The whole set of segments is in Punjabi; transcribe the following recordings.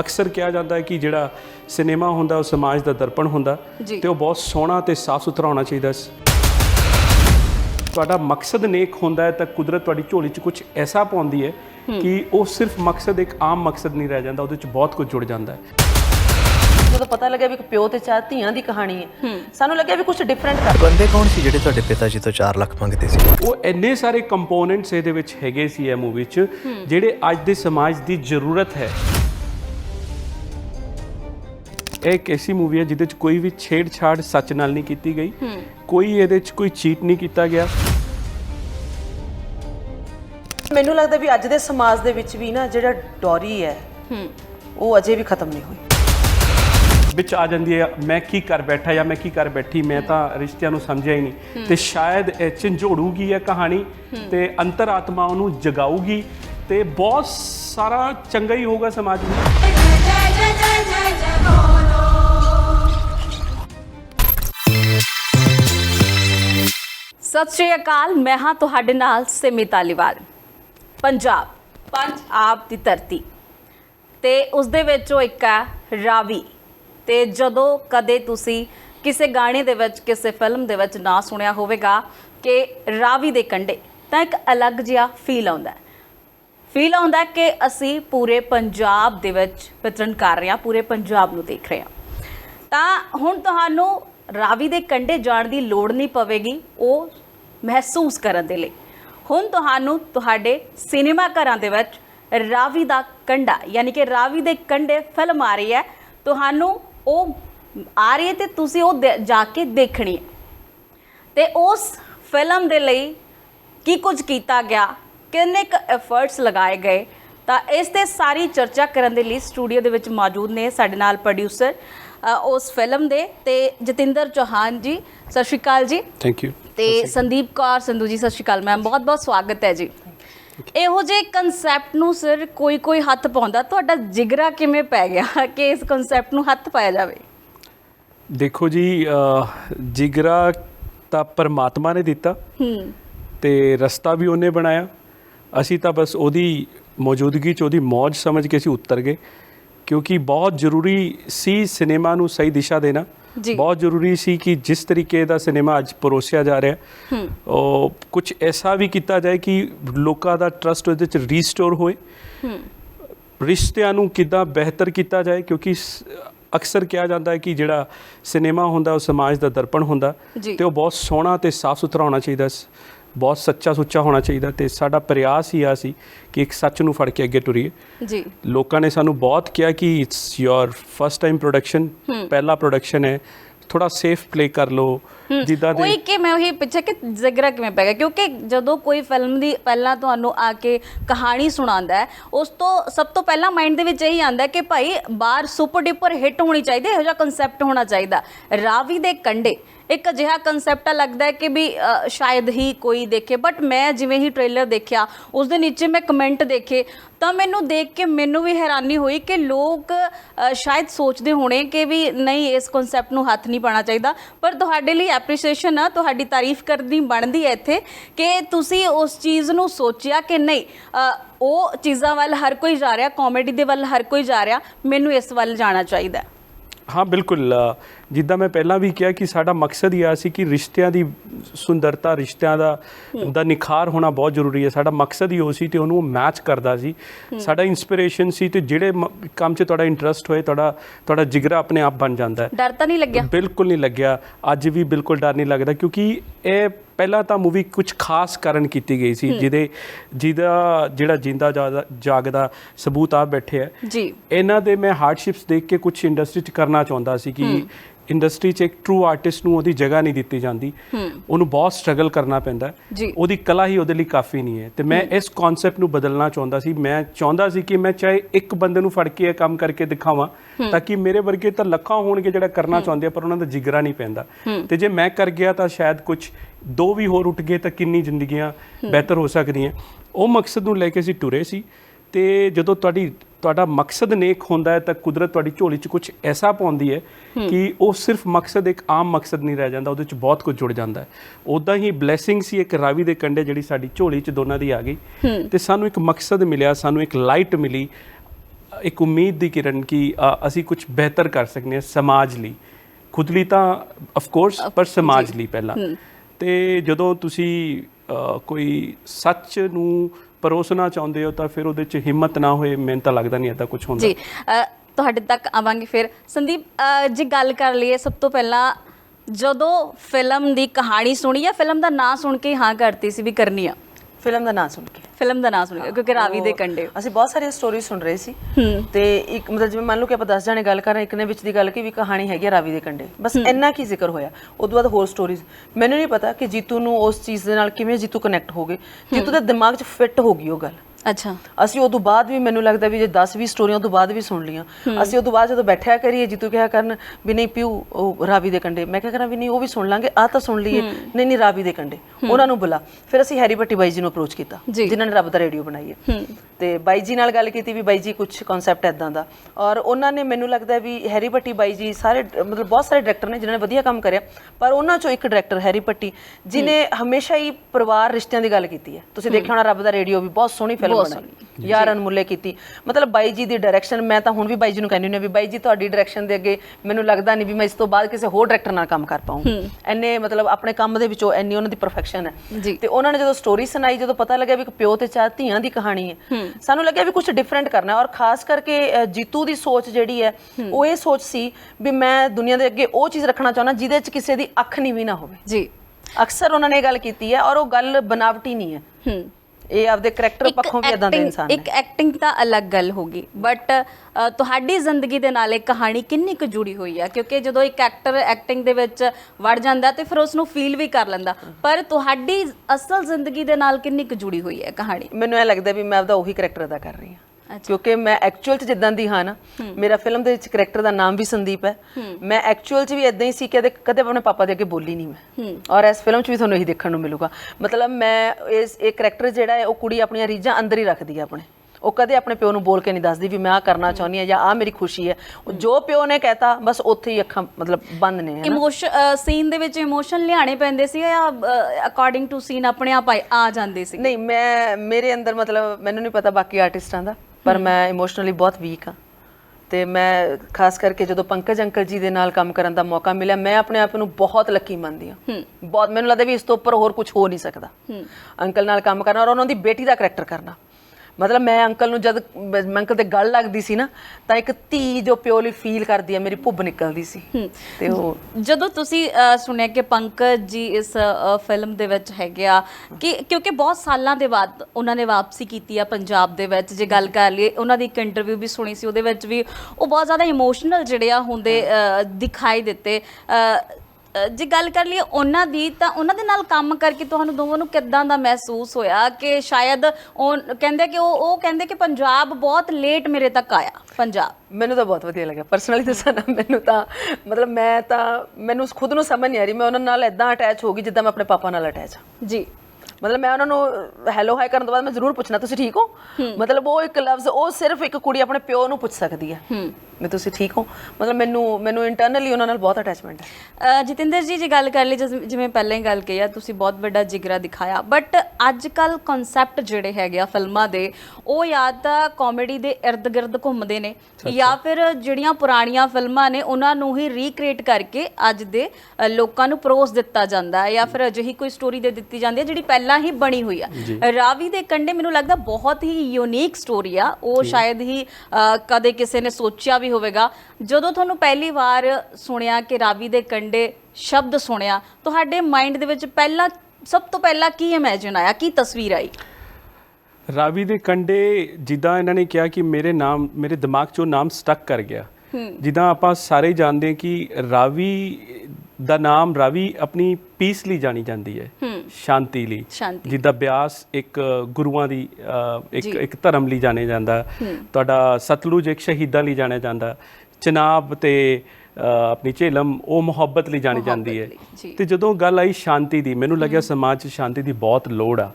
ਅਕਸਰ ਕਿਹਾ ਜਾਂਦਾ ਹੈ ਕਿ ਜਿਹੜਾ ਸਿਨੇਮਾ ਹੁੰਦਾ ਉਹ ਸਮਾਜ ਦਾ ਦਰਪਣ ਹੁੰਦਾ। ਤੇ ਉਹ ਬਹੁਤ ਸੋਹਣਾ ਤੇ ਸਾਫ਼ ਸੁਥਰਾ ਹੋਣਾ ਚਾਹੀਦਾ ਸੀ। ਤੁਹਾਡਾ ਮਕਸਦ ਨੇਕ ਹੁੰਦਾ ਹੈ ਤਾਂ ਕੁਦਰਤ ਤੁਹਾਡੀ ਝੋਲੀ 'ਚ ਕੁਝ ਐਸਾ ਪਾਉਂਦੀ ਹੈ ਕਿ ਉਹ ਸਿਰਫ ਮਕਸਦ ਇੱਕ ਆਮ ਮਕਸਦ ਨਹੀਂ ਰਹਿ ਜਾਂਦਾ ਉਹਦੇ 'ਚ ਬਹੁਤ ਕੁਝ ਜੁੜ ਜਾਂਦਾ ਹੈ। ਜਦੋਂ ਪਤਾ ਲੱਗਿਆ ਵੀ ਇੱਕ ਪਿਓ ਤੇ ਚਾਰ ਧੀਆਂ ਦੀ ਕਹਾਣੀ ਹੈ ਸਾਨੂੰ ਲੱਗਿਆ ਵੀ ਕੁਝ ਡਿਫਰੈਂਟ ਕਰ। ਬੰਦੇ ਕੌਣ ਸੀ ਜਿਹੜੇ ਤੁਹਾਡੇ ਪਿਤਾ ਜੀ ਤੋਂ 4 ਲੱਖ ਮੰਗਦੇ ਸੀ? ਉਹ ਇੰਨੇ ਸਾਰੇ ਕੰਪੋਨੈਂਟਸ ਇਹਦੇ ਵਿੱਚ ਹੈਗੇ ਸੀ ਇਹ ਮੂਵੀ 'ਚ ਜਿਹੜੇ ਅੱਜ ਦੇ ਸਮਾਜ ਦੀ ਜ਼ਰੂਰਤ ਹੈ। ਇਹ ਇੱਕ ਐਸੀ ਮੂਵੀ ਹੈ ਜਿਹਦੇ 'ਚ ਕੋਈ ਵੀ ਛੇੜਛਾੜ ਸੱਚ ਨਾਲ ਨਹੀਂ ਕੀਤੀ ਗਈ। ਕੋਈ ਇਹਦੇ 'ਚ ਕੋਈ ਚੀਟ ਨਹੀਂ ਕੀਤਾ ਗਿਆ। ਮੈਨੂੰ ਲੱਗਦਾ ਵੀ ਅੱਜ ਦੇ ਸਮਾਜ ਦੇ ਵਿੱਚ ਵੀ ਨਾ ਜਿਹੜਾ ਡੌਰੀ ਹੈ ਉਹ ਅਜੇ ਵੀ ਖਤਮ ਨਹੀਂ ਹੋਈ। ਵਿੱਚ ਆ ਜਾਂਦੀ ਹੈ ਮੈਂ ਕੀ ਕਰ ਬੈਠਾ ਜਾਂ ਮੈਂ ਕੀ ਕਰ ਬੈਠੀ ਮੈਂ ਤਾਂ ਰਿਸ਼ਤਿਆਂ ਨੂੰ ਸਮਝਿਆ ਹੀ ਨਹੀਂ। ਤੇ ਸ਼ਾਇਦ ਇਹ ਝੰਜੋੜੂਗੀ ਇਹ ਕਹਾਣੀ ਤੇ ਅੰਤਰਾਤਮਾ ਨੂੰ ਜਗਾਊਗੀ ਤੇ ਬਹੁਤ ਸਾਰਾ ਚੰਗਾ ਹੀ ਹੋਊਗਾ ਸਮਾਜ ਨੂੰ ਸਤਿ ਸ਼੍ਰੀ ਅਕਾਲ, ਮੈਂ ਹਾਂ ਤੁਹਾਡੇ ਨਾਲ ਸਿਮੀ ਤਾਲੀਵਾਲ। ਪੰਜਾਬ, ਪੰਜ ਆਪ ਦੀ ਧਰਤੀ। ਤੇ ਉਸ ਦੇ ਵਿੱਚੋਂ ਇੱਕ ਹੈ ਰਾਵੀ। ਤੇ ਜਦੋਂ ਕਦੇ ਤੁਸੀਂ ਕਿਸੇ ਗਾਣੇ ਦੇ ਵਿੱਚ, ਕਿਸੇ ਫਿਲਮ ਦੇ ਵਿੱਚ ਨਾ ਸੁਣਿਆ ਹੋਵੇਗਾ ਕਿ ਰਾਵੀ ਦੇ ਕੰਢੇ, ਤਾਂ ਇੱਕ ਅਲੱਗ ਜਿਹਾ ਫੀਲ ਆਉਂਦਾ ਹੈ। ਫੀਲ ਆਉਂਦਾ ਕਿ ਅਸੀਂ ਪੂਰੇ ਪੰਜਾਬ ਦੇ ਵਿੱਚ ਵਿਤਰਨ ਕਰ ਰਹੇ ਹਾਂ, ਪੂਰੇ ਪੰਜਾਬ ਨੂੰ ਦੇਖ ਰਹੇ ਹਾਂ। ਤਾਂ ਹੁਣ ਤੁਹਾਨੂੰ ਰਾਵੀ ਦੇ ਕੰਢੇ ਜਾਣ ਦੀ ਲੋੜ ਨਹੀਂ ਪਵੇਗੀ, ਉਹ ਮਹਿਸੂਸ ਕਰਨ ਦੇ ਲਈ। ਹੁਣ ਤੁਹਾਨੂੰ ਤੁਹਾਡੇ ਸਿਨੇਮਾ ਘਰਾਂ ਦੇ ਵਿੱਚ ਰਾਵੀ ਦਾ ਕੰਢਾ ਯਾਨੀ ਕਿ ਰਾਵੀ ਦੇ ਕੰਢੇ ਫਿਲਮ ਆ ਰਹੀ ਹੈ। ਤੁਹਾਨੂੰ ਉਹ ਆ ਰਹੀ ਹੈ ਤੇ ਤੁਸੀਂ ਉਹ ਦੇ- ਜਾ ਕੇ ਦੇਖਣੀ ਹੈ। ਤੇ ਉਸ ਫਿਲਮ ਦੇ ਲਈ ਕੀ ਕੁਝ ਕੀਤਾ ਗਿਆ? ਕਿੰਨੇ ਕੁ ਐਫਰਟਸ ਲਗਾਏ ਗਏ? ਤਾਂ ਇਸ ਤੇ ਸਾਰੀ ਚਰਚਾ ਕਰਨ ਦੇ ਲਈ ਸਟੂਡੀਓ ਦੇ ਵਿੱਚ ਮੌਜੂਦ ਨੇ ਸਾਡੇ ਨਾਲ ਪ੍ਰੋਡਿਊਸਰ ਉਸ ਫਿਲਮ ਦੇ ਤੇ ਜਤਿੰਦਰ ਚੌਹਾਨ ਜੀ ਸਤਿ ਸ਼੍ਰੀ ਅਕਾਲ ਜੀ। ਥੈਂਕ ਯੂ ਤੇ ਸੰਦੀਪ ਕੌਰ ਸੰਧੂ ਜੀ ਸਤਿ ਸ਼੍ਰੀ ਅਕਾਲ ਮੈਮ ਬਹੁਤ ਬਹੁਤ ਸਵਾਗਤ ਹੈ ਜੀ। ਇਹੋ ਜਿਹੇ ਕਨਸੈਪਟ ਨੂੰ ਸਰ ਕੋਈ ਕੋਈ ਹੱਥ ਪਾਉਂਦਾ ਤੁਹਾਡਾ ਜਿਗਰਾ ਕਿਵੇਂ ਪੈ ਗਿਆ ਕਿ ਇਸ ਕਨਸੈਪਟ ਨੂੰ ਹੱਥ ਪਾਇਆ ਜਾਵੇ? ਦੇਖੋ ਜੀ ਜਿਗਰਾ ਤਾਂ ਪਰਮਾਤਮਾ ਨੇ ਦਿੱਤਾ। ਹੂੰ। ਤੇ ਰਸਤਾ ਵੀ ਉਹਨੇ ਬਣਾਇਆ। ਅਸੀਂ ਤਾਂ ਬਸ ਉਹਦੀ ਮੌਜੂਦਗੀ 'ਚ ਉਹਦੀ ਮੌਜ ਸਮਝ ਕੇ ਅਸੀਂ ਉਤਰ ਗਏ। ਕਿਉਂਕਿ ਬਹੁਤ ਜ਼ਰੂਰੀ ਸੀ ਸਿਨੇਮਾ ਨੂੰ ਸਹੀ ਦਿਸ਼ਾ ਦੇਣਾ। ਬਹੁਤ ਜ਼ਰੂਰੀ ਸੀ ਕਿ ਜਿਸ ਤਰੀਕੇ ਦਾ ਸਿਨੇਮਾ ਅੱਜ ਪਰੋਸਿਆ ਜਾ ਰਿਹਾ। ਹੂੰ। ਉਹ ਕੁਝ ਐਸਾ ਵੀ ਕੀਤਾ ਜਾਏ ਕਿ ਲੋਕਾਂ ਦਾ ਟਰਸਟ ਉਹਦੇ 'ਚ ਰੀਸਟੋਰ ਹੋਏ। ਹੂੰ। ਰਿਸ਼ਤਿਆਂ ਨੂੰ ਕਿੱਦਾਂ ਬਿਹਤਰ ਕੀਤਾ ਜਾਏ ਕਿਉਂਕਿ ਅਕਸਰ ਕਿਹਾ ਜਾਂਦਾ ਹੈ ਕਿ ਜਿਹੜਾ ਸਿਨੇਮਾ ਹੁੰਦਾ ਉਹ ਸਮਾਜ ਦਾ ਦਰਪਣ ਹੁੰਦਾ। ਤੇ ਉਹ ਬਹੁਤ ਸੋਹਣਾ ਤੇ ਸਾਫ਼ ਸੁਥਰਾ ਹੋਣਾ ਚਾਹੀਦਾ ਬਹੁਤ ਸੱਚਾ ਸੁੱਚਾ ਹੋਣਾ ਚਾਹੀਦਾ ਤੇ ਸਾਡਾ ਪ੍ਰਯਾਸ ਹੀ ਆ ਸੀ ਕਿ ਇੱਕ ਸੱਚ ਨੂੰ ਫੜ ਕੇ ਅੱਗੇ ਟੁਰੀਏ ਜੀ। ਲੋਕਾਂ ਨੇ ਸਾਨੂੰ ਬਹੁਤ ਕਿਹਾ ਕਿ it's your first time production ਪਹਿਲਾ ਪ੍ਰੋਡਕਸ਼ਨ ਹੈ। ਥੋੜਾ ਸੇਫ ਪਲੇ ਕਰ ਲਓ। ਜਿੱਦਾਂ ਦੇ ਕਿ ਮੈਂ ਉਹੀ ਪਿੱਛੇ ਕਿ ਜ਼ਿਗਰਾ ਕਿਵੇਂ ਪੈ ਗਿਆ ਕਿਉਂਕਿ ਜਦੋਂ ਕੋਈ ਫਿਲਮ ਦੀ ਪਹਿਲਾਂ ਤੁਹਾਨੂੰ ਆ ਕੇ ਕਹਾਣੀ ਸੁਣਾਉਂਦਾ ਹੈ ਉਸ ਤੋਂ ਸਭ ਤੋਂ ਪਹਿਲਾਂ ਮਾਈਂਡ ਦੇ ਵਿੱਚ ਇਹੀ ਆਉਂਦਾ ਕਿ ਭਾਈ ਬਾਹਰ ਸੁਪਰ ਡਿਪਰ ਹਿੱਟ ਹੋਣੀ ਚਾਹੀਦੀ ਹੈ, ਇਹੋ ਜਿਹਾ ਕਨਸੈਪਟ ਹੋਣਾ ਚਾਹੀਦਾ। ਰਾਵੀ ਦੇ ਕੰਡੇ। ਇੱਕ ਅਜਿਹਾ ਕਨਸੈਪਟ ਲੱਗਦਾ ਹੈ ਕਿ ਵੀ ਸ਼ਾਇਦ ਹੀ ਕੋਈ ਦੇਖੇ ਬਟ ਮੈਂ ਜਿਵੇਂ ਹੀ ਟ੍ਰੇਲਰ ਦੇਖਿਆ ਉਸ ਦੇ ਨੀਚੇ ਮੈਂ ਕਮੈਂਟ ਦੇਖੇ, ਤਾਂ ਮੈਨੂੰ ਦੇਖ ਕੇ ਮੈਨੂੰ ਵੀ ਹੈਰਾਨੀ ਹੋਈ ਕਿ ਲੋਕ ਸ਼ਾਇਦ ਸੋਚਦੇ ਹੋਣੇ ਕਿ ਵੀ ਨਹੀਂ, ਇਸ ਕਨਸੈਪਟ ਨੂੰ ਹੱਥ ਨਹੀਂ ਪਾਣਾ ਚਾਹੀਦਾ। ਪਰ ਤੁਹਾਡੇ ਲਈ ਐਪਰੀਸੀਏਸ਼ਨ ਆ, ਤੁਹਾਡੀ ਤਾਰੀਫ ਕਰਨੀ ਬਣਦੀ ਹੈ ਇੱਥੇ ਕਿ ਤੁਸੀਂ ਉਸ ਚੀਜ਼ ਨੂੰ ਸੋਚਿਆ ਕਿ ਨਹੀਂ ਉਹ ਚੀਜ਼ਾਂ ਵੱਲ ਹਰ ਕੋਈ ਜਾ ਰਿਹਾ ਕਾਮੇਡੀ ਦੇ ਵੱਲ ਹਰ ਕੋਈ ਜਾ ਰਿਹਾ, ਮੈਨੂੰ ਇਸ ਵੱਲ ਜਾਣਾ ਚਾਹੀਦਾ ਹੈ। ਬਿਲਕੁਲ ਜਿੱਦਾਂ ਮੈਂ ਪਹਿਲਾਂ ਵੀ ਕਿਹਾ ਕਿ ਸਾਡਾ ਮਕਸਦ ਹੀ ਆ ਸੀ ਕਿ ਰਿਸ਼ਤਿਆਂ ਦੀ ਸੁੰਦਰਤਾ ਰਿਸ਼ਤਿਆਂ ਦਾ ਦਾ ਨਿਖਾਰ ਹੋਣਾ ਬਹੁਤ ਜ਼ਰੂਰੀ ਹੈ। ਸਾਡਾ ਮਕਸਦ ਹੀ ਉਹ ਸੀ ਤੇ ਉਹਨੂੰ ਮੈਚ ਕਰਦਾ ਸੀ। ਸਾਡਾ ਇਨਸਪੀਰੇਸ਼ਨ ਸੀ ਤੇ ਜਿਹੜੇ ਕੰਮ 'ਚ ਤੁਹਾਡਾ ਇੰਟਰਸਟ ਹੋਏ ਤੁਹਾਡਾ ਤੁਹਾਡਾ ਜਿਗਰਾ ਆਪਣੇ ਆਪ ਬਣ ਜਾਂਦਾ ਹੈ। ਡਰ ਤਾਂ ਨਹੀਂ ਲੱਗਿਆ? ਬਿਲਕੁਲ ਨਹੀਂ ਲੱਗਿਆ। ਅੱਜ ਵੀ ਬਿਲਕੁਲ ਡਰ ਨਹੀਂ ਲੱਗਦਾ ਕਿਉਂਕਿ ਇਹ ਪਹਿਲਾਂ ਤਾਂ ਮੂਵੀ ਕੁਝ ਖਾਸ ਕਾਰਨ ਕੀਤੀ ਗਈ ਸੀ ਜਿਹਦੇ ਜਿਹਦਾ ਜਿਹੜਾ ਜਿੰਦਾ ਜਾਗਦਾ- ਸਬੂਤ ਆ ਬੈਠੇ ਹੈ ਜੀ। ਇਹਨਾਂ ਦੇ ਮੈਂ ਹਾਰਡਸ਼ਿਪਸ ਦੇਖ ਕੇ ਕੁਝ ਇੰਡਸਟਰੀ 'ਚ ਕਰਨਾ ਚਾਹੁੰਦਾ ਸੀ ਕਿ ਇੰਡਸਟਰੀ 'ਚ ਇੱਕ ਟਰੂ ਆਰਟਿਸਟ ਨੂੰ ਉਹਦੀ ਜਗ੍ਹਾ ਨਹੀਂ ਦਿੱਤੀ ਜਾਂਦੀ। ਉਹਨੂੰ ਬਹੁਤ ਸਟਰਗਲ ਕਰਨਾ ਪੈਂਦਾ। ਉਹਦੀ ਕਲਾ ਹੀ ਉਹਦੇ ਲਈ ਕਾਫੀ ਨਹੀਂ ਹੈ। ਤੇ ਮੈਂ ਇਸ ਕਨਸੈਪਟ ਨੂੰ ਬਦਲਣਾ ਚਾਹੁੰਦਾ ਸੀ। ਮੈਂ ਚਾਹੁੰਦਾ ਸੀ ਕਿ ਮੈਂ ਚਾਹੇ ਇੱਕ ਬੰਦੇ ਨੂੰ ਫੜ ਕੇ ਇਹ ਕੰਮ ਕਰਕੇ ਦਿਖਾਵਾਂ ਤਾਂ ਕਿ ਮੇਰੇ ਵਰਗੇ ਤਾਂ ਲੱਖਾਂ ਹੋਣਗੇ ਜਿਹੜਾ ਕਰਨਾ ਚਾਹੁੰਦੇ ਆ ਪਰ ਉਹਨਾਂ ਦਾ ਜਿਗਰਾ ਨਹੀਂ ਪੈਂਦਾ। ਤੇ ਜੇ ਮੈਂ ਕਰ ਗਿਆ ਤਾਂ ਸ਼ਾਇਦ ਕੁਝ ਦੋ ਵੀ ਹੋਰ ਉੱਠ ਗਏ ਤਾਂ ਕਿੰਨੀ ਜ਼ਿੰਦਗੀਆਂ ਬਿਹਤਰ ਹੋ ਸਕਦੀਆਂ। ਉਹ ਮਕਸਦ ਨੂੰ ਲੈ ਕੇ ਅਸੀਂ ਟੁਰੇ ਸੀ। ਤੇ ਜਦੋਂ ਤੁਹਾਡੀ ਤੁਹਾਡਾ ਮਕਸਦ ਨੇਕ ਹੁੰਦਾ ਹੈ ਤਾਂ ਕੁਦਰਤ ਤੁਹਾਡੀ ਝੋਲੀ 'ਚ ਕੁਝ ਐਸਾ ਪਾਉਂਦੀ ਹੈ ਕਿ ਉਹ ਸਿਰਫ ਮਕਸਦ ਇੱਕ ਆਮ ਮਕਸਦ ਨਹੀਂ ਰਹਿ ਜਾਂਦਾ ਉਹਦੇ 'ਚ ਬਹੁਤ ਕੁਝ ਜੁੜ ਜਾਂਦਾ ਹੈ। ਉਦਾਂ ਹੀ ਬਲੇਸਿੰਗ ਸੀ ਇੱਕ ਰਾਵੀ ਦੇ ਕੰਡੇ ਜਿਹੜੀ ਸਾਡੀ ਝੋਲੀ 'ਚ ਦੋਨਾਂ ਦੀ ਆ ਗਈ। ਤੇ ਸਾਨੂੰ ਇੱਕ ਮਕਸਦ ਮਿਲਿਆ ਸਾਨੂੰ ਇੱਕ ਲਾਈਟ ਮਿਲੀ ਇੱਕ ਉਮੀਦ ਦੀ ਕਿਰਨ ਕਿ ਅਸੀਂ ਕੁਝ ਬਿਹਤਰ ਕਰ ਸਕਦੇ ਹਾਂ ਸਮਾਜ ਲਈ। ਖੁਦ ਲਈ ਤਾਂ ਆਫ ਕੋਰਸ ਪਰ ਸਮਾਜ ਲਈ ਪਹਿਲਾਂ। ਤੇ ਜਦੋਂ ਤੁਸੀਂ ਕੋਈ ਸੱਚ ਨੂੰ ਪਰੋਸਣਾ ਚਾਹੁੰਦੇ ਹੋ ਤਾਂ ਫਿਰ ਉਹਦੇ 'ਚ ਹਿੰਮਤ ਨਾ ਹੋਏ ਮੈਨੂੰ ਤਾਂ ਲੱਗਦਾ ਨਹੀਂ ਏਦਾਂ ਕੁਝ ਹੁੰਦਾ। ਜੀ ਅ, ਤੁਹਾਡੇ ਤੱਕ ਆਵਾਂਗੇ ਫਿਰ। ਸੰਦੀਪ ਅ, ਜੇ ਗੱਲ ਕਰ ਲਈਏ ਸਭ ਤੋਂ ਪਹਿਲਾਂ ਜਦੋਂ ਫਿਲਮ ਦੀ ਕਹਾਣੀ ਸੁਣੀ ਜਾਂ ਫਿਲਮ ਦਾ ਨਾਂ ਸੁਣ ਕੇ ਹਾਂ ਕਰਤੀ ਸੀ ਵੀ ਕਰਨੀ ਆ ਫਿਲਮ ਦਾ ਨਾਮ ਸੁਣ ਕੇ। ਫਿਲਮ ਦਾ ਨਾਂ ਸੁਣ ਕੇ ਕਿਉਂਕਿ ਰਾਵੀ ਦੇ ਕੰਡੇ ਅਸੀਂ ਬਹੁਤ ਸਾਰੀਆਂ ਸਟੋਰੀ ਸੁਣ ਰਹੇ ਸੀ। ਤੇ ਇੱਕ ਮਤਲਬ ਜਿਵੇਂ ਮੰਨ ਲਓ ਕਿ ਆਪਾਂ 10 ਜਾਣੇ ਗੱਲ ਕਰ ਰਹੇ ਇੱਕ ਨੇ ਵਿੱਚ ਦੀ ਗੱਲ ਕੀ ਵੀ ਕਹਾਣੀ ਹੈਗੀ ਆ ਰਾਵੀ ਦੇ ਕੰਡੇ। ਬਸ ਇੰਨਾ ਕੀ ਜ਼ਿਕਰ ਹੋਇਆ। ਉਦੋਂ ਬਾਅਦ ਹੋਰ ਸਟੋਰੀਜ਼ ਮੈਨੂੰ ਨਹੀਂ ਪਤਾ ਕਿ ਜੀਤੂ ਨੂੰ ਉਸ ਚੀਜ਼ ਦੇ ਨਾਲ ਕਿਵੇਂ ਜੀਤੂ ਕਨੈਕਟ ਹੋ ਗਏ। ਜੀਤੂ ਦੇ ਦਿਮਾਗ 'ਚ ਫਿੱਟ ਹੋ ਗਈ ਉਹ ਗੱਲ। ਅੱਛਾ। ਅਸੀਂ ਉਦੋਂ ਬਾਅਦ ਵੀ ਮੈਨੂੰ ਲੱਗਦਾ ਵੀ ਜੇ 10 20 ਸਟੋਰੀਆਂ ਉਦੋਂ ਬਾਅਦ ਵੀ ਸੁਣ ਲੀਆਂ ਅਸੀਂ ਉਦੋਂ ਬਾਅਦ ਜਦੋਂ ਬੈਠਿਆ ਕਰੀਏ ਜੀਤੂ ਕਿਹਾ ਕਰਨ ਵੀ ਨਹੀਂ ਪਿਓ ਉਹ ਰਾਵੀ ਦੇ ਕੰਡੇ ਮੈਂ ਕਿਹਾ ਕਰਾਂ ਵੀ ਨਹੀਂ ਉਹ ਵੀ ਸੁਣ ਲਾਂਗੇ ਆ ਤਾਂ ਸੁਣ ਲਈਏ। ਨਹੀਂ ਨਹੀਂ ਰਾਵੀ ਦੇ ਕੰਡੇ ਉਹਨਾਂ ਨੂੰ ਬੁਲਾ। ਫਿਰ ਅਸੀਂ ਹੈਰੀ ਭੱਟੀ ਬਾਈ ਜੀ ਨੂੰ ਅਪਰੋਚ ਕੀਤਾ। ਜਿਨ੍ਹਾਂ ਨੇ ਰੱਬ ਦਾ ਰੇਡੀਓ ਬਣਾਈ ਹੈ। ਤੇ ਬਾਈ ਜੀ ਨਾਲ ਗੱਲ ਕੀਤੀ ਵੀ ਬਾਈ ਜੀ ਕੁਝ ਕਨਸੈਪਟ ਐਦਾਂ ਦਾ। ਔਰ ਉਹਨਾਂ ਨੇ ਮੈਨੂੰ ਲੱਗਦਾ ਵੀ ਹੈਰੀ ਭੱਟੀ ਬਾਈ ਜੀ ਸਾਰੇ ਮਤਲਬ ਬਹੁਤ ਸਾਰੇ ਡਾਇਰੈਕਟਰ ਨੇ ਜਿਨ੍ਹਾਂ ਨੇ ਵਧੀਆ ਕੰਮ ਕਰਿਆ। ਪਰ ਉਹਨਾਂ ਚੋਂ ਇੱਕ ਡਾਇਰੈਕਟਰ ਹੈਰੀ ਭੱਟੀ ਜਿਨੇ ਹਮੇਸ਼ਾ ਹੀ ਪਰਿਵਾਰ ਰਿਸ਼ਤਿਆਂ ਦੀ ਗੱਲ ਕੀਤੀ ਹੈ। ਤੁਸੀਂ ਦੇਖਿਆ ਹੋਣਾ ਰੱਬ ਦਾ ਰੇਡੀਓ ਵੀ ਬਹੁਤ ਸੋਹਣੀ ਫਿਲਮ ਬਹੁਤ ਬਣਾਈ ਯਾਰ ਅਨਮੁੱਲੇ ਕੀਤੀ। ਮਤਲਬ ਬਾਈ ਜੀ ਦੀ ਡਾਇਰੈਕਸ਼ਨ ਮੈਂ ਤਾਂ ਹੁਣ ਵੀ ਬਾਈ ਜੀ ਨੂੰ ਕਹਿੰਦੀ ਹੁੰਦੀ ਹਾਂ ਵੀ ਬਾਈ ਜੀ ਤੁਹਾਡੀ ਡਾਇਰੈਕਸ਼ਨ ਦੇ ਅੱਗੇ ਮੈਨੂੰ ਲੱਗਦਾ ਨਹੀਂ ਵੀ ਮੈਂ ਇਸ ਤੋਂ ਬਾਅਦ ਕਿਸੇ ਹੋਰ ਡਾਇਰੈਕਟਰ ਨਾਲ ਕੰਮ ਕਰ ਪਾਊਂ। ਐਨੇ ਮਤਲਬ ਆਪਣੇ ਕੰਮ ਦੇ ਵਿੱਚੋਂ ਐਨੀ ਉਹਨਾਂ ਦੀ ਪਰਫੈਕਸ਼ਨ ਹੈ। ਤੇ ਉਹਨਾਂ ਨੇ ਜਦੋਂ ਸਟੋਰੀ ਸੁਣਾਈ ਜਦੋਂ ਪਤਾ ਲੱਗਿਆ ਵੀ ਇੱਕ ਪਿਓ ਤੇ ਚਾਰ ਧੀਆਂ ਦੀ ਕਹਾਣੀ ਹੈ ਸਾਨੂੰ ਲੱਗਿਆ ਵੀ ਕੁਝ ਡਿਫਰੈਂਟ ਕਰਨਾ ਔਰ ਖਾਸ ਕਰਕੇ ਜੀਤੂ ਦੀ ਸੋਚ ਜਿਹੜੀ ਹੈ। ਉਹ ਇਹ ਸੋਚ ਸੀ ਵੀ ਮੈਂ ਦੁਨੀਆ ਦੇ ਅੱਗੇ ਉਹ ਚੀਜ਼ ਰੱਖਣਾ ਚਾਹੁੰਦਾ ਜਿਹਦੇ 'ਚ ਕਿਸੇ ਦੀ ਅੱਖ ਨੀਵੀਂ ਨਾ ਹੋਵੇ। ਜੀ। ਅਕਸਰ ਉਹਨਾਂ ਨੇ ਇਹ ਗੱਲ ਕੀਤੀ ਹੈ ਔਰ ਉਹ ਗੱਲ ਬਨਾਵਟੀ ਨਹੀਂ ਹੈ। ਹੂੰ। ਇਹ ਆਪਦੇ ਕਰੈਕਟਰ ਪੱਖੋਂ ਵੀ ਇਦਾਂ ਦੇ ਇਨਸਾਨ ਨੇ। ਇੱਕ ਐਕਟਿੰਗ ਤਾਂ ਅਲੱਗ ਗੱਲ ਹੋਗੀ ਬਟ ਤੁਹਾਡੀ ਜ਼ਿੰਦਗੀ ਦੇ ਨਾਲ ਇਹ ਕਹਾਣੀ ਕਿੰਨੀ ਕੁ ਜੁੜੀ ਹੋਈ ਆ? ਕਿਉਂਕਿ ਜਦੋਂ ਇੱਕ ਐਕਟਰ ਐਕਟਿੰਗ ਦੇ ਵਿੱਚ ਵੜ ਜਾਂਦਾ ਤੇ ਫਿਰ ਉਸ ਨੂੰ ਫੀਲ ਵੀ ਕਰ ਲੈਂਦਾ ਪਰ ਤੁਹਾਡੀ ਅਸਲ ਜ਼ਿੰਦਗੀ ਦੇ ਨਾਲ ਕਿੰਨੀ ਕੁ ਜੁੜੀ ਹੋਈ ਹੈ ਕਹਾਣੀ? ਮੈਨੂੰ ਇਹ ਲੱਗਦਾ ਵੀ ਮੈਂ ਆਪਦਾ ਉਹੀ ਕਰੈਕਟਰ ਅਦਾ ਕਰ ਰਹੀ ਹਾਂ। ਕਿਉਂਕਿ ਮੈਂ ਐਕਚੁਅਲ ਚ ਜਿੱਦਾਂ ਦੀ ਹਾਂ ਨਾ ਮੇਰਾ ਫਿਲਮ ਦੇ ਵਿੱਚ ਕਰੈਕਟਰ ਦਾ ਨਾਮ ਵੀ ਸੰਦੀਪ ਹੈ। ਮੈਂ ਐਕਚੁਅਲ ਚ ਵੀ ਇਦਾਂ ਹੀ ਸੀ ਕਿ ਕਦੇ ਆਪਣੇ ਪਾਪਾ ਦੇ ਅੱਗੇ ਬੋਲੀ ਨਹੀਂ ਮੈਂ। ਔਰ ਇਸ ਫਿਲਮ ਚ ਵੀ ਤੁਹਾਨੂੰ ਇਹੀ ਦੇਖਣ ਨੂੰ ਮਿਲੂਗਾ। ਮਤਲਬ ਮੈਂ ਇਸ ਇਹ ਕਰੈਕਟਰ ਜਿਹੜਾ ਹੈ ਉਹ ਕੁੜੀ ਆਪਣੀਆਂ ਰੀਝਾਂ ਅੰਦਰ ਹੀ ਰੱਖਦੀ ਹੈ ਆਪਣੇ। ਉਹ ਕਦੇ ਆਪਣੇ ਪਿਓ ਨੂੰ ਬੋਲ ਕੇ ਨਹੀਂ ਦੱਸਦੀ ਵੀ ਮੈਂ ਆ ਕਰਨਾ ਚਾਹੁੰਦੀ ਹਾਂ ਜਾਂ ਆ ਮੇਰੀ ਖੁਸ਼ੀ ਹੈ। ਜੋ ਪਿਓ ਨੇ ਕਹਿਤਾ ਬਸ ਉੱਥੇ ਹੀ ਅੱਖਾਂ ਮਤਲਬ ਬੰਦ ਨੇ ਇਮੋਸ਼ਨ ਸੀਨ ਦੇ ਵਿੱਚ ਇਮੋਸ਼ਨ ਲਿਆਣੇ ਪੈਂਦੇ ਸੀ ਜਾਂ ਅਕੋਰਡਿੰਗ ਟੂ ਸੀਨ ਆਪਣੇ ਆਪ ਆ- ਆ ਜਾਂਦੇ ਸੀ? ਨਹੀਂ ਮੈਂ ਮੇਰੇ ਅੰਦਰ ਮਤਲਬ ਮੈਨੂੰ ਨਹੀਂ ਪਤਾ ਬਾਕੀ ਆਰਟਿਸਟਾਂ ਦਾ। ਪਰ ਮੈਂ ਇਮੋਸ਼ਨਲੀ ਬਹੁਤ ਵੀਕ ਹਾਂ। ਤੇ ਮੈਂ ਖਾਸ ਕਰਕੇ ਜਦੋਂ ਪੰਕਜ ਅੰਕਲ ਜੀ ਦੇ ਨਾਲ ਕੰਮ ਕਰਨ ਦਾ ਮੌਕਾ ਮਿਲਿਆ ਮੈਂ ਆਪਣੇ ਆਪ ਨੂੰ ਬਹੁਤ ਲੱਕੀ ਮੰਨਦੀ ਹਾਂ। ਬਹੁਤ ਮੈਨੂੰ ਲੱਗਦਾ ਵੀ ਇਸ ਤੋਂ ਉੱਪਰ ਹੋਰ ਕੁਝ ਹੋ ਨਹੀਂ ਸਕਦਾ। ਅੰਕਲ ਨਾਲ ਕੰਮ ਕਰਨਾ ਔਰ ਉਹਨਾਂ ਦੀ ਬੇਟੀ ਦਾ ਕਰੈਕਟਰ ਕਰਨਾ। ਮਤਲਬ ਮੈਂ ਅੰਕਲ ਨੂੰ ਜਦ ਮੈਂ ਅੰਕਲ ਤੇ ਗੱਲ ਲੱਗਦੀ ਸੀ ਨਾ ਤਾਂ ਇੱਕ ਧੀ ਜੋ ਪਿਓ ਲਈ ਫੀਲ ਕਰਦੀ ਹੈ ਮੇਰੀ ਭੁੱਬ ਨਿਕਲਦੀ ਸੀ। ਤੇ ਉਹ ਜਦੋਂ ਤੁਸੀਂ ਸੁਣਿਆ ਕਿ ਪੰਕਜ ਜੀ ਇਸ ਫਿਲਮ ਦੇ ਵਿੱਚ ਹੈਗੇ ਆ ਕਿ ਕਿਉਂਕਿ ਬਹੁਤ ਸਾਲਾਂ ਦੇ ਬਾਅਦ ਉਹਨਾਂ ਨੇ ਵਾਪਸੀ ਕੀਤੀ ਆ ਪੰਜਾਬ ਦੇ ਵਿੱਚ ਜੇ ਗੱਲ ਕਰ ਲਈਏ ਉਹਨਾਂ ਦੀ ਇੱਕ ਇੰਟਰਵਿਊ ਵੀ ਸੁਣੀ ਸੀ ਉਹਦੇ ਵਿੱਚ ਵੀ ਉਹ ਬਹੁਤ ਜ਼ਿਆਦਾ ਇਮੋਸ਼ਨਲ ਜਿਹੜੇ ਆ ਹੁੰਦੇ ਦਿਖਾਈ ਦਿੱਤੇ। ਅ, ਜੇ ਗੱਲ ਕਰ ਲਈਏ ਉਹਨਾਂ ਦੀ ਤਾਂ ਉਹਨਾਂ ਦੇ ਨਾਲ ਕੰਮ ਕਰਕੇ ਤੁਹਾਨੂੰ ਦੋਵਾਂ ਨੂੰ ਕਿੱਦਾਂ ਦਾ ਮਹਿਸੂਸ ਹੋਇਆ ਕਿ ਸ਼ਾਇਦ ਉਹ ਕਹਿੰਦੇ ਕਿ ਉਹ ਉਹ ਕਹਿੰਦੇ ਕਿ ਪੰਜਾਬ ਬਹੁਤ ਲੇਟ ਮੇਰੇ ਤੱਕ ਆਇਆ ਪੰਜਾਬ। ਮੈਨੂੰ ਤਾਂ ਬਹੁਤ ਵਧੀਆ ਲੱਗਾ ਪਰਸਨਲੀ ਦੱਸਾਂ ਨਾ ਮੈਨੂੰ ਤਾਂ ਮਤਲਬ ਮੈਂ ਤਾਂ ਮੈਨੂੰ ਖੁਦ ਨੂੰ ਸਮਝ ਨਹੀਂ ਆ ਰਹੀ ਮੈਂ ਉਹਨਾਂ ਨਾਲ ਇਦਾਂ ਅਟੈਚ ਹੋ ਗਈ ਜਿੱਦਾਂ ਮੈਂ ਆਪਣੇ ਪਾਪਾ ਨਾਲ ਅਟੈਚ ਹਾਂ ਜੀ। ਮਤਲਬ ਮੈਂ ਉਹਨਾਂ ਨੂੰ ਹੈਲੋ ਹਾਈ ਕਰਨ ਤੋਂ ਬਾਅਦ ਮੈਂ ਜ਼ਰੂਰ ਪੁੱਛਣਾ ਤੁਸੀਂ ਠੀਕ ਹੋ? ਮਤਲਬ ਉਹ ਇੱਕ ਲਫ਼ਜ਼ ਉਹ ਸਿਰਫ ਇੱਕ ਕੁੜੀ ਆਪਣੇ ਪਿਓ ਨੂੰ ਪੁੱਛ ਸਕਦੀ ਹੈ। ਵੀ ਤੁਸੀਂ ਠੀਕ ਹੋ? ਮਤਲਬ ਮੈਨੂੰ ਮੈਨੂੰ ਇੰਟਰਨਲੀ ਉਹਨਾਂ ਨਾਲ ਬਹੁਤ ਅਟੈਚਮੈਂਟ ਹੈ। ਜਤਿੰਦਰ ਜੀ ਜੇ ਗੱਲ ਕਰ ਲਈ ਜਿਸ- ਜਿਵੇਂ ਪਹਿਲਾਂ ਹੀ ਗੱਲ ਕਹੀ ਆ ਤੁਸੀਂ ਬਹੁਤ ਵੱਡਾ ਜਿਗਰਾ ਦਿਖਾਇਆ। ਬਟ ਅੱਜ ਕੱਲ ਕਨਸੈਪਟ ਜਿਹੜੇ ਹੈਗੇ ਆ ਫਿਲਮਾਂ ਦੇ ਉਹ ਜਾਂ ਤਾਂ ਕਾਮੇਡੀ ਦੇ ird-gird ਘੁੰਮਦੇ ਨੇ ਜਾਂ ਫਿਰ ਜਿਹੜੀਆਂ ਪੁਰਾਣੀਆਂ ਫਿਲਮਾਂ ਨੇ ਉਹਨਾਂ ਨੂੰ ਹੀ ਰੀਕ੍ਰੀਏਟ ਕਰਕੇ ਅੱਜ ਦੇ ਲੋਕਾਂ ਨੂੰ ਪਰੋਸ ਦਿੱਤਾ ਜਾਂਦਾ ਹੈ ਜਾਂ ਫਿਰ ਅਜਿਹੀ ਕੋਈ ਸਟੋਰੀ ਦੇ ਦਿੱਤੀ ਜਾਂਦੀ ਹੈ ਜਿਹੜੀ ਪਹਿਲਾਂ ਹੀ ਬਣੀ ਹੋਈ ਆ। ਰਾਵੀ ਦੇ ਕੰਡੇ ਮੈਨੂੰ ਲੱਗਦਾ ਬਹੁਤ ਹੀ ਯੂਨੀਕ ਸਟੋਰੀ ਆ। ਉਹ ਸ਼ਾਇਦ ਹੀ ਕਦੇ ਕਿਸੇ ਨੇ ਸੋਚਿਆ ਵੀ ਹੋਵੇਗਾ। ਜਦੋਂ ਤੁਹਾਨੂੰ ਪਹਿਲੀ ਵਾਰ ਸੁਣਿਆ ਕਿ ਰਾਵੀ ਦੇ ਕੰਡੇ ਸ਼ਬਦ ਸੁਣਿਆ ਤੁਹਾਡੇ ਮਾਈਂਡ ਦੇ ਵਿੱਚ ਪਹਿਲਾਂ ਸਭ ਤੋਂ ਪਹਿਲਾਂ ਕੀ ਇਮੇਜਿਨ ਆਇਆ? ਕੀ ਤਸਵੀਰ ਆਈ? ਰਾਵੀ ਦੇ ਕੰਡੇ ਜਿੱਦਾਂ ਇਹਨਾਂ ਨੇ ਕਿਹਾ ਕਿ ਮੇਰੇ ਨਾਮ ਮੇਰੇ ਦਿਮਾਗ 'ਚੋਂ ਨਾਮ ਸਟਕ ਕਰ ਗਿਆ। ਜਿੱਦਾਂ ਆਪਾਂ ਸਾਰੇ ਜਾਣਦੇ ਹਾਂ ਕਿ ਰਾਵੀ ਦਾ ਨਾਮ ਰਾਵੀ ਆਪਣੀ ਪੀਸ ਲਈ ਜਾਣੀ ਜਾਂਦੀ ਹੈ ਸ਼ਾਂਤੀ ਲਈ। ਜਿੱਦਾਂ ਬਿਆਸ ਇੱਕ ਗੁਰੂਆਂ ਦੀ ਇੱਕ ਇੱਕ ਧਰਮ ਲਈ ਜਾਣਿਆ ਜਾਂਦਾ ਤੁਹਾਡਾ ਸਤਲੁਜ ਇੱਕ ਸ਼ਹੀਦਾਂ ਲਈ ਜਾਣਿਆ ਜਾਂਦਾ ਚਨਾਬ ਤੇ ਆਪਣੀ ਝੇਲਮ ਉਹ ਮੁਹੱਬਤ ਲਈ ਜਾਣੀ ਜਾਂਦੀ ਹੈ। ਤੇ ਜਦੋਂ ਗੱਲ ਆਈ ਸ਼ਾਂਤੀ ਦੀ ਮੈਨੂੰ ਲੱਗਿਆ ਸਮਾਜ 'ਚ ਸ਼ਾਂਤੀ ਦੀ ਬਹੁਤ ਲੋੜ ਆ।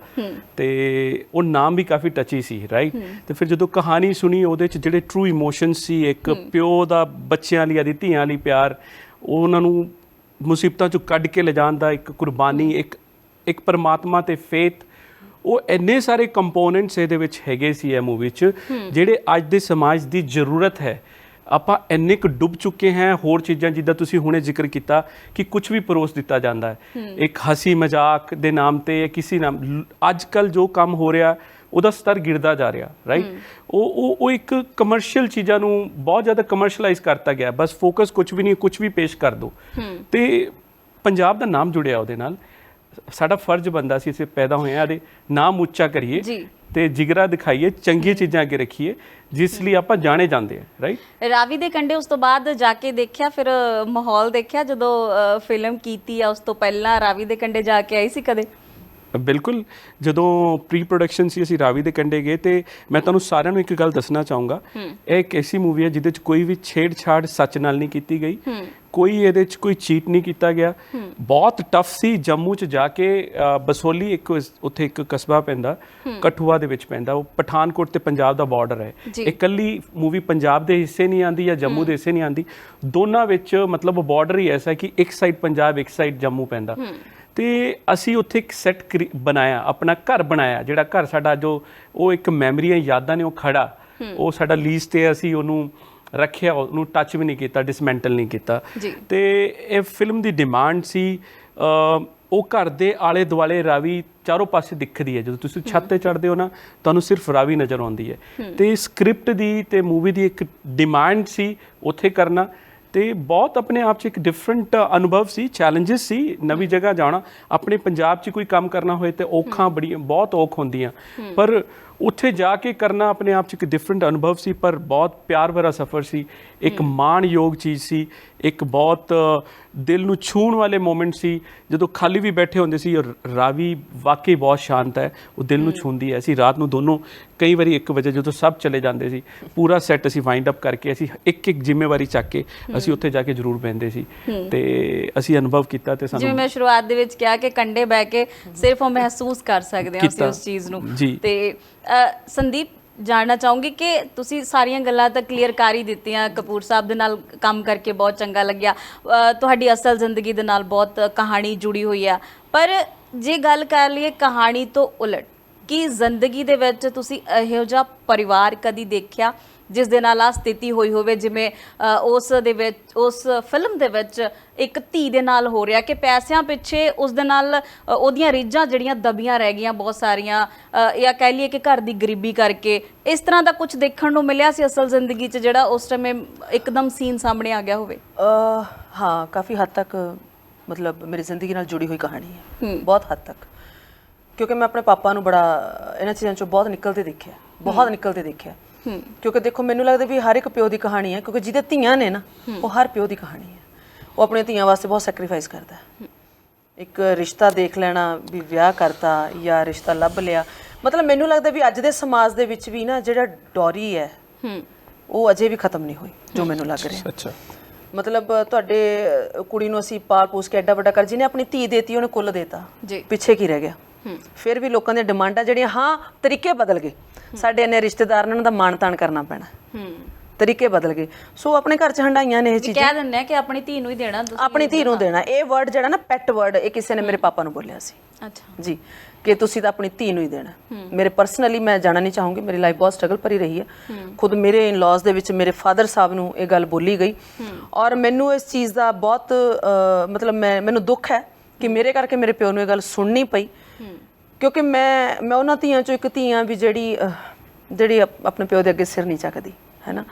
ਤੇ ਉਹ ਨਾਮ ਵੀ ਕਾਫੀ ਟੱਚੀ ਸੀ ਰਾਈਟ ਤੇ ਫਿਰ ਜਦੋਂ ਕਹਾਣੀ ਸੁਣੀ ਉਹਦੇ 'ਚ ਜਿਹੜੇ ਟਰੂ ਇਮੋਸ਼ਨਸ ਸੀ ਇੱਕ ਪਿਓ ਦਾ ਬੱਚਿਆਂ ਲਈ ਆਦੀ ਧੀਆਂ ਲਈ ਪਿਆਰ ਉਹ ਉਹਨਾਂ ਨੂੰ ਮੁਸੀਬਤਾਂ 'ਚੋਂ ਕੱਢ ਕੇ ਲਿਜਾਣ ਦਾ ਇੱਕ ਕੁਰਬਾਨੀ ਇੱਕ ਇੱਕ ਪਰਮਾਤਮਾ ਤੇ ਫੇਥ ਉਹ ਇੰਨੇ ਸਾਰੇ ਕੰਪੋਨੈਂਟਸ ਇਹਦੇ ਵਿੱਚ ਹੈਗੇ ਸੀ ਇਹ ਮੂਵੀ 'ਚ ਜਿਹੜੇ ਅੱਜ ਦੇ ਸਮਾਜ ਦੀ ਜ਼ਰੂਰਤ ਹੈ। ਆਪਾਂ ਇੰਨੇ ਕੁ ਡੁੱਬ ਚੁੱਕੇ ਹਾਂ ਹੋਰ ਚੀਜ਼ਾਂ ਜਿੱਦਾਂ ਤੁਸੀਂ ਹੁਣੇ ਜ਼ਿਕਰ ਕੀਤਾ ਕਿ ਕੁਝ ਵੀ ਪਰੋਸ ਦਿੱਤਾ ਜਾਂਦਾ ਹੈ। ਇੱਕ ਹਸੀ ਮਜ਼ਾਕ ਦੇ ਨਾਮ ਤੇ ਜਾਂ ਕਿਸੇ ਨਾਮ ਅੱਜ ਕੱਲ ਜੋ ਕੰਮ ਹੋ ਰਿਹਾ ਉਹਦਾ ਸਤਰ ਗਿਰਦਾ ਜਾ ਰਿਹਾ ਰਾਈਟ ਉਹ ਉਹ ਉਹ ਇੱਕ ਕਮਰਸ਼ੀਅਲ ਚੀਜ਼ਾਂ ਨੂੰ ਬਹੁਤ ਜ਼ਿਆਦਾ ਕਮਰਸ਼ੀਅਲਾਈਜ਼ ਕਰਤਾ ਗਿਆ। ਬਸ ਫੋਕਸ ਕੁਝ ਵੀ ਨਹੀਂ ਕੁਝ ਵੀ ਪੇਸ਼ ਕਰ ਦੋ। ਤੇ ਪੰਜਾਬ ਦਾ ਨਾਮ ਜੁੜਿਆ ਉਹਦੇ ਨਾਲ। ਸਾਡਾ ਫਰਜ਼ ਬੰਦਾ ਸੀ ਅਸੀਂ ਪੈਦਾ ਹੋਏ ਆ ਇਹਦੇ ਨਾਮ ਉੱਚਾ ਕਰੀਏ ਜੀ। ਤੇ ਜਿਗਰਾ ਦਿਖਾਈਏ ਚੰਗੀਆਂ ਚੀਜ਼ਾਂ ਅੱਗੇ ਰੱਖੀਏ ਜਿਸ ਲਈ ਆਪਾਂ ਜਾਣੇ ਜਾਂਦੇ ਆ ਰਾਈਟ ਰਾਵੀ ਦੇ ਕੰਡੇ ਉਸ ਤੋਂ ਬਾਅਦ ਜਾ ਕੇ ਦੇਖਿਆ ਫਿਰ ਮਾਹੌਲ ਦੇਖਿਆ ਜਦੋਂ ਫਿਲਮ ਕੀਤੀ ਆ ਉਸ ਤੋਂ ਪਹਿਲਾਂ ਰਾਵੀ ਦੇ ਕੰਡੇ ਜਾ ਕੇ ਆਈ ਸੀ ਕਦੇ? ਬਿਲਕੁਲ। ਜਦੋਂ ਪ੍ਰੀ ਪ੍ਰੋਡਕਸ਼ਨ ਸੀ ਅਸੀਂ ਰਾਵੀ ਦੇ ਕੰਡੇ ਗਏ ਤੇ ਮੈਂ ਤੁਹਾਨੂੰ ਸਾਰਿਆਂ ਨੂੰ ਇੱਕ ਗੱਲ ਦੱਸਣਾ ਚਾਹੂੰਗਾ। ਇਹ ਇੱਕ ਐਸੀ ਮੂਵੀ ਹੈ ਜਿਹਦੇ 'ਚ ਕੋਈ ਵੀ ਛੇੜਛਾੜ ਸੱਚ ਨਾਲ ਨਹੀਂ ਕੀਤੀ ਗਈ। ਕੋਈ ਇਹਦੇ 'ਚ ਕੋਈ ਚੀਟ ਨਹੀਂ ਕੀਤਾ ਗਿਆ। ਬਹੁਤ ਟਫ ਸੀ ਜੰਮੂ 'ਚ ਜਾ ਕੇ ਬਸੋਲੀ ਇੱਕ ਉੱਥੇ ਇੱਕ ਕਸਬਾ ਪੈਂਦਾ ਕਠੂਆ ਦੇ ਵਿੱਚ ਪੈਂਦਾ। ਉਹ ਪਠਾਨਕੋਟ ਤੇ ਪੰਜਾਬ ਦਾ ਬਾਰਡਰ ਹੈ। ਇਕੱਲੀ ਮੂਵੀ ਪੰਜਾਬ ਦੇ ਹਿੱਸੇ ਨਹੀਂ ਆਂਦੀ ਜਾਂ ਜੰਮੂ ਦੇ ਹਿੱਸੇ ਨਹੀਂ ਆਂਦੀ। ਦੋਨਾਂ ਵਿੱਚ ਮਤਲਬ ਬਾਰਡਰ ਹੀ ਐਸਾ ਕਿ ਇੱਕ ਸਾਈਡ ਪੰਜਾਬ ਇੱਕ ਸਾਈਡ ਜੰਮੂ ਪੈਂਦਾ। ਤੇ ਅਸੀਂ ਉੱਥੇ ਇੱਕ ਸੈੱਟ ਬਣਾਇਆ ਆਪਣਾ ਘਰ ਬਣਾਇਆ ਜਿਹੜਾ ਘਰ ਸਾਡਾ ਜੋ ਉਹ ਇੱਕ ਮੈਮਰੀਆਂ ਯਾਦਾਂ ਨੇ ਉਹ ਖੜਾ। ਉਹ ਸਾਡਾ ਲੀਜ਼ ਤੇ ਅਸੀਂ ਉਹਨੂੰ ਰੱਖਿਆ ਉਹਨੂੰ ਟੱਚ ਵੀ ਨਹੀਂ ਕੀਤਾ ਡਿਸਮੈਂਟਲ ਨਹੀਂ ਕੀਤਾ। ਤੇ ਇਹ ਫਿਲਮ ਦੀ ਡਿਮਾਂਡ ਸੀ ਉਹ ਘਰ ਦੇ ਆਲੇ ਦੁਆਲੇ ਰਾਵੀ ਚਾਰੋਂ ਪਾਸੇ ਦਿਖਦੀ ਹੈ। ਜਦੋਂ ਤੁਸੀਂ ਛੱਤ ਤੇ ਚੜ੍ਹਦੇ ਹੋ ਨਾ ਤੁਹਾਨੂੰ ਸਿਰਫ ਰਾਵੀ ਨਜ਼ਰ ਆਉਂਦੀ ਹੈ। ਤੇ ਸਕ੍ਰਿਪਟ ਦੀ ਤੇ ਮੂਵੀ ਦੀ ਇੱਕ ਡਿਮਾਂਡ ਸੀ ਉੱਥੇ ਕਰਨਾ। ਤੇ ਬਹੁਤ ਆਪਣੇ ਆਪ 'ਚ ਇੱਕ ਡਿਫਰੈਂਟ ਅਨੁਭਵ ਸੀ ਚੈਲੰਜਸ ਸੀ ਨਵੀਂ ਜਗ੍ਹਾ ਜਾਣਾ। ਆਪਣੇ ਪੰਜਾਬ 'ਚ ਕੋਈ ਕੰਮ ਕਰਨਾ ਹੋਏ ਤੇ ਔਖਾਂ ਬੜੀਆਂ ਬਹੁਤ ਔਖ ਹੁੰਦੀਆਂ। ਪਰ ਉੱਥੇ ਜਾ ਕੇ ਕਰਨਾ ਆਪਣੇ ਆਪ 'ਚ ਇੱਕ ਡਿਫਰੈਂਟ ਅਨੁਭਵ ਸੀ ਪਰ ਬਹੁਤ ਪਿਆਰ ਭਰਾ ਸਫ਼ਰ ਸੀ। ਇੱਕ ਮਾਣਯੋਗ ਚੀਜ਼ ਸੀ ਇੱਕ ਬਹੁਤ ਦਿਲ ਨੂੰ ਛੂਹਣ ਵਾਲੇ ਮੂਮੈਂਟ ਸੀ। ਜਦੋਂ ਖਾਲੀ ਵੀ ਬੈਠੇ ਹੁੰਦੇ ਸੀ ਔਰ ਰਾਵੀ ਵਾਕਈ ਬਹੁਤ ਸ਼ਾਂਤ ਹੈ ਉਹ ਦਿਲ ਨੂੰ ਛੂੰਹਦੀ ਹੈ। ਅਸੀਂ ਰਾਤ ਨੂੰ ਦੋਨੋਂ ਕਈ ਵਾਰੀ 1 ਵਜੇ ਜਦੋਂ ਸਭ ਚਲੇ ਜਾਂਦੇ ਸੀ ਪੂਰਾ ਸੈੱਟ ਅਸੀਂ ਵਾਈਂਡ ਅਪ ਕਰਕੇ ਅਸੀਂ ਇੱਕ ਇੱਕ ਜ਼ਿੰਮੇਵਾਰੀ ਚੱਕ ਕੇ ਅਸੀਂ ਉੱਥੇ ਜਾ ਕੇ ਜ਼ਰੂਰ ਬਹਿੰਦੇ ਸੀ। ਤੇ ਅਸੀਂ ਅਨੁਭਵ ਕੀਤਾ ਤੇ ਜਿਵੇਂ ਸਾਨੂੰ ਮੈਂ ਸ਼ੁਰੂਆਤ ਦੇ ਵਿੱਚ ਕਿਹਾ ਕਿ ਕੰਡੇ ਬਹਿ ਕੇ ਸਿਰਫ ਉਹ ਮਹਿਸੂਸ ਕਰ ਸਕਦੇ ਹਾਂ ਅਸੀਂ। ਉਸ ਚੀਜ਼ ਨੂੰ। ਤੇ ਸੰਦੀਪ, ਜਾਣਨਾ ਚਾਹੂੰਗੀ ਕਿ ਤੁਸੀਂ ਸਾਰੀਆਂ ਗੱਲਾਂ ਤਾਂ ਕਲੀਅਰ ਕਰ ਹੀ ਦਿੱਤੀਆਂ। ਕਪੂਰ ਸਾਹਿਬ ਦੇ ਨਾਲ ਕੰਮ ਕਰਕੇ ਬਹੁਤ ਚੰਗਾ ਲੱਗਿਆ। ਤੁਹਾਡੀ ਅਸਲ ਜ਼ਿੰਦਗੀ ਦੇ ਨਾਲ ਬਹੁਤ ਕਹਾਣੀ ਜੁੜੀ ਹੋਈ ਆ। ਪਰ ਜੇ ਗੱਲ ਕਰ ਲਈਏ ਕਹਾਣੀ ਤੋਂ ਉਲਟ, ਕੀ ਜ਼ਿੰਦਗੀ ਦੇ ਵਿੱਚ ਤੁਸੀਂ ਇਹੋ ਜਿਹਾ ਪਰਿਵਾਰ ਕਦੀ ਦੇਖਿਆ? ਜਿਸ ਦੇ ਨਾਲ ਆ ਸਥਿਤੀ ਹੋਈ ਹੋਵੇ ਜਿਵੇਂ ਉਸ ਦੇ ਵਿੱਚ ਉਸ ਫਿਲਮ ਦੇ ਵਿੱਚ ਇੱਕ ਧੀ ਦੇ ਨਾਲ ਹੋ ਰਿਹਾ ਕਿ ਪੈਸਿਆਂ ਪਿੱਛੇ ਉਸ ਦੇ ਨਾਲ ਉਹਦੀਆਂ ਰੀਝਾਂ ਜਿਹੜੀਆਂ ਦਬੀਆਂ ਰਹਿ ਗਈਆਂ ਬਹੁਤ ਸਾਰੀਆਂ ਜਾਂ ਕਹਿ ਲਈਏ ਕਿ ਘਰ ਦੀ ਗਰੀਬੀ ਕਰਕੇ। ਇਸ ਤਰ੍ਹਾਂ ਦਾ ਕੁਝ ਦੇਖਣ ਨੂੰ ਮਿਲਿਆ ਸੀ ਅਸਲ ਜ਼ਿੰਦਗੀ 'ਚ ਜਿਹੜਾ ਉਸ ਸਮੇਂ ਇੱਕਦਮ ਸੀਨ ਸਾਹਮਣੇ ਆ ਗਿਆ ਹੋਵੇ? ਹਾਂ ਕਾਫੀ ਹੱਦ ਤੱਕ ਮਤਲਬ ਮੇਰੀ ਜ਼ਿੰਦਗੀ ਨਾਲ ਜੁੜੀ ਹੋਈ ਕਹਾਣੀ ਹੈ। ਬਹੁਤ ਹੱਦ ਤੱਕ। ਕਿਉਂਕਿ ਮੈਂ ਆਪਣੇ ਪਾਪਾ ਨੂੰ ਬੜਾ ਇਹਨਾਂ ਚੀਜ਼ਾਂ ਚੋਂ ਬਹੁਤ ਨਿਕਲਦੇ ਦੇਖਿਆ। ਬਹੁਤ ਨਿਕਲਦੇ ਦੇਖਿਆ। ਕਿਉਂਕਿ ਦੇਖੋ ਮੈਨੂੰ ਲੱਗਦਾ ਵੀ ਹਰ ਇੱਕ ਪਿਓ ਦੀ ਕਹਾਣੀ ਹੈ ਕਿਉਂਕਿ ਜਿਹਦੇ ਧੀਆਂ ਨੇ ਨਾ ਉਹ ਹਰ ਪਿਓ ਦੀ ਕਹਾਣੀ ਹੈ। ਉਹ ਆਪਣੀਆਂ ਧੀਆਂ ਵਾਸਤੇ ਬਹੁਤ ਸੈਕਰੀਫਾਈਸ ਕਰਦਾ ਹੈ। ਇੱਕ ਰਿਸ਼ਤਾ ਦੇਖ ਲੈਣਾ ਵੀ ਵਿਆਹ ਕਰਤਾ ਜਾਂ ਰਿਸ਼ਤਾ ਲੱਭ ਲਿਆ। ਮਤਲਬ ਮੈਨੂੰ ਲੱਗਦਾ ਵੀ ਅੱਜ ਦੇ ਸਮਾਜ ਦੇ ਵਿੱਚ ਵੀ ਨਾ ਜਿਹੜਾ ਡੌਰੀ ਹੈ ਉਹ ਅਜੇ ਵੀ ਖਤਮ ਨਹੀਂ ਹੋਈ ਜੋ ਮੈਨੂੰ ਲੱਗ ਰਿਹਾ। ਅੱਛਾ। ਮਤਲਬ ਤੁਹਾਡੇ ਕੁੜੀ ਨੂੰ ਅਸੀਂ ਪਾਲ ਪੋਸ ਕੇ ਐਡਾ ਵੱਡਾ ਕਰ ਜਿਹਨੇ ਆਪਣੀ ਧੀ ਦੇਤੀ ਉਹਨੇ ਕੁੱਲ ਦੇਤਾ। ਜੀ। ਪਿੱਛੇ ਕੀ ਰਹਿ ਗਿਆ? ਫਿਰ ਵੀ ਲੋਕਾਂ ਦੀਆਂ ਡਿਮਾਂਡਾਂ ਜਿਹੜੀਆਂ ਹਾਂ ਤਰੀਕੇ ਬਦਲ ਗਏ। ਸਾਡੇ ਇੰਨੇ ਰਿਸ਼ਤੇਦਾਰਾਂ ਨੂੰ ਦਾ ਮਾਣ ਤਾਣ ਕਰਨਾ ਪੈਣਾ। ਹੂੰ। ਤਰੀਕੇ ਬਦਲ ਗਏ। ਸੋ ਆਪਣੇ ਘਰ ਚ ਹੰਡਾਈਆਂ ਨੇ ਇਹ ਚੀਜ਼ਾਂ ਕਹਿ ਦਿੰਦੇ ਆ ਕਿ ਆਪਣੀ ਧੀ ਨੂੰ ਹੀ ਦੇਣਾ ਤੁਸੀਂ ਆਪਣੀ ਧੀ ਨੂੰ ਦੇਣਾ। ਇਹ ਵਰਡ ਜਿਹੜਾ ਨਾ ਪੈਟ ਵਰਡ ਇਹ ਕਿਸੇ ਨੇ ਮੇਰੇ ਪਾਪਾ ਨੂੰ ਬੋਲਿਆ ਸੀ। ਅੱਛਾ। ਜੀ ਕਿ ਤੁਸੀਂ ਤਾਂ ਆਪਣੀ ਧੀ ਨੂੰ ਹੀ ਦੇਣਾ। ਮੇਰੇ ਪਰਸਨਲੀ ਮੈਂ ਜਾਣਾ ਨਹੀਂ ਚਾਹੂੰਗੀ ਮੇਰੀ ਲਾਈਫ ਬਹੁਤ ਸਟਰਗਲ ਭਰੀ ਰਹੀ ਹੈ। ਖੁਦ ਮੇਰੇ ਇਨ-ਲॉज ਦੇ ਵਿੱਚ ਮੇਰੇ ਫਾਦਰ ਸਾਹਿਬ ਨੂੰ ਇਹ ਗੱਲ ਬੋਲੀ ਗਈ। ਔਰ ਮੈਨੂੰ ਇਸ ਚੀਜ਼ ਦਾ ਬਹੁਤ ਮਤਲਬ ਮੈਂ ਮੈਨੂੰ ਦੁੱਖ ਹੈ ਕਿ ਮੇਰੇ ਕਰਕੇ ਮੇਰੇ ਪਿਓ ਨੂੰ ਇਹ ਗੱਲ ਸੁਣਨੀ ਪਈ। ਕਿਉਂਕਿ ਮੈਂ ਮੈਂ ਉਹਨਾਂ ਧੀਆਂ ਚੋਂ ਇੱਕ ਧੀ ਧੀਆਂ ਵੀ ਜਿਹੜੀ ਅ, ਜਿਹੜੀ ਆਪ- ਆਪਣੇ ਪਿਓ ਦੇ ਅੱਗੇ ਸਿਰ ਨਹੀਂ ਚੱਕਦੀ ਹੈਨਾ?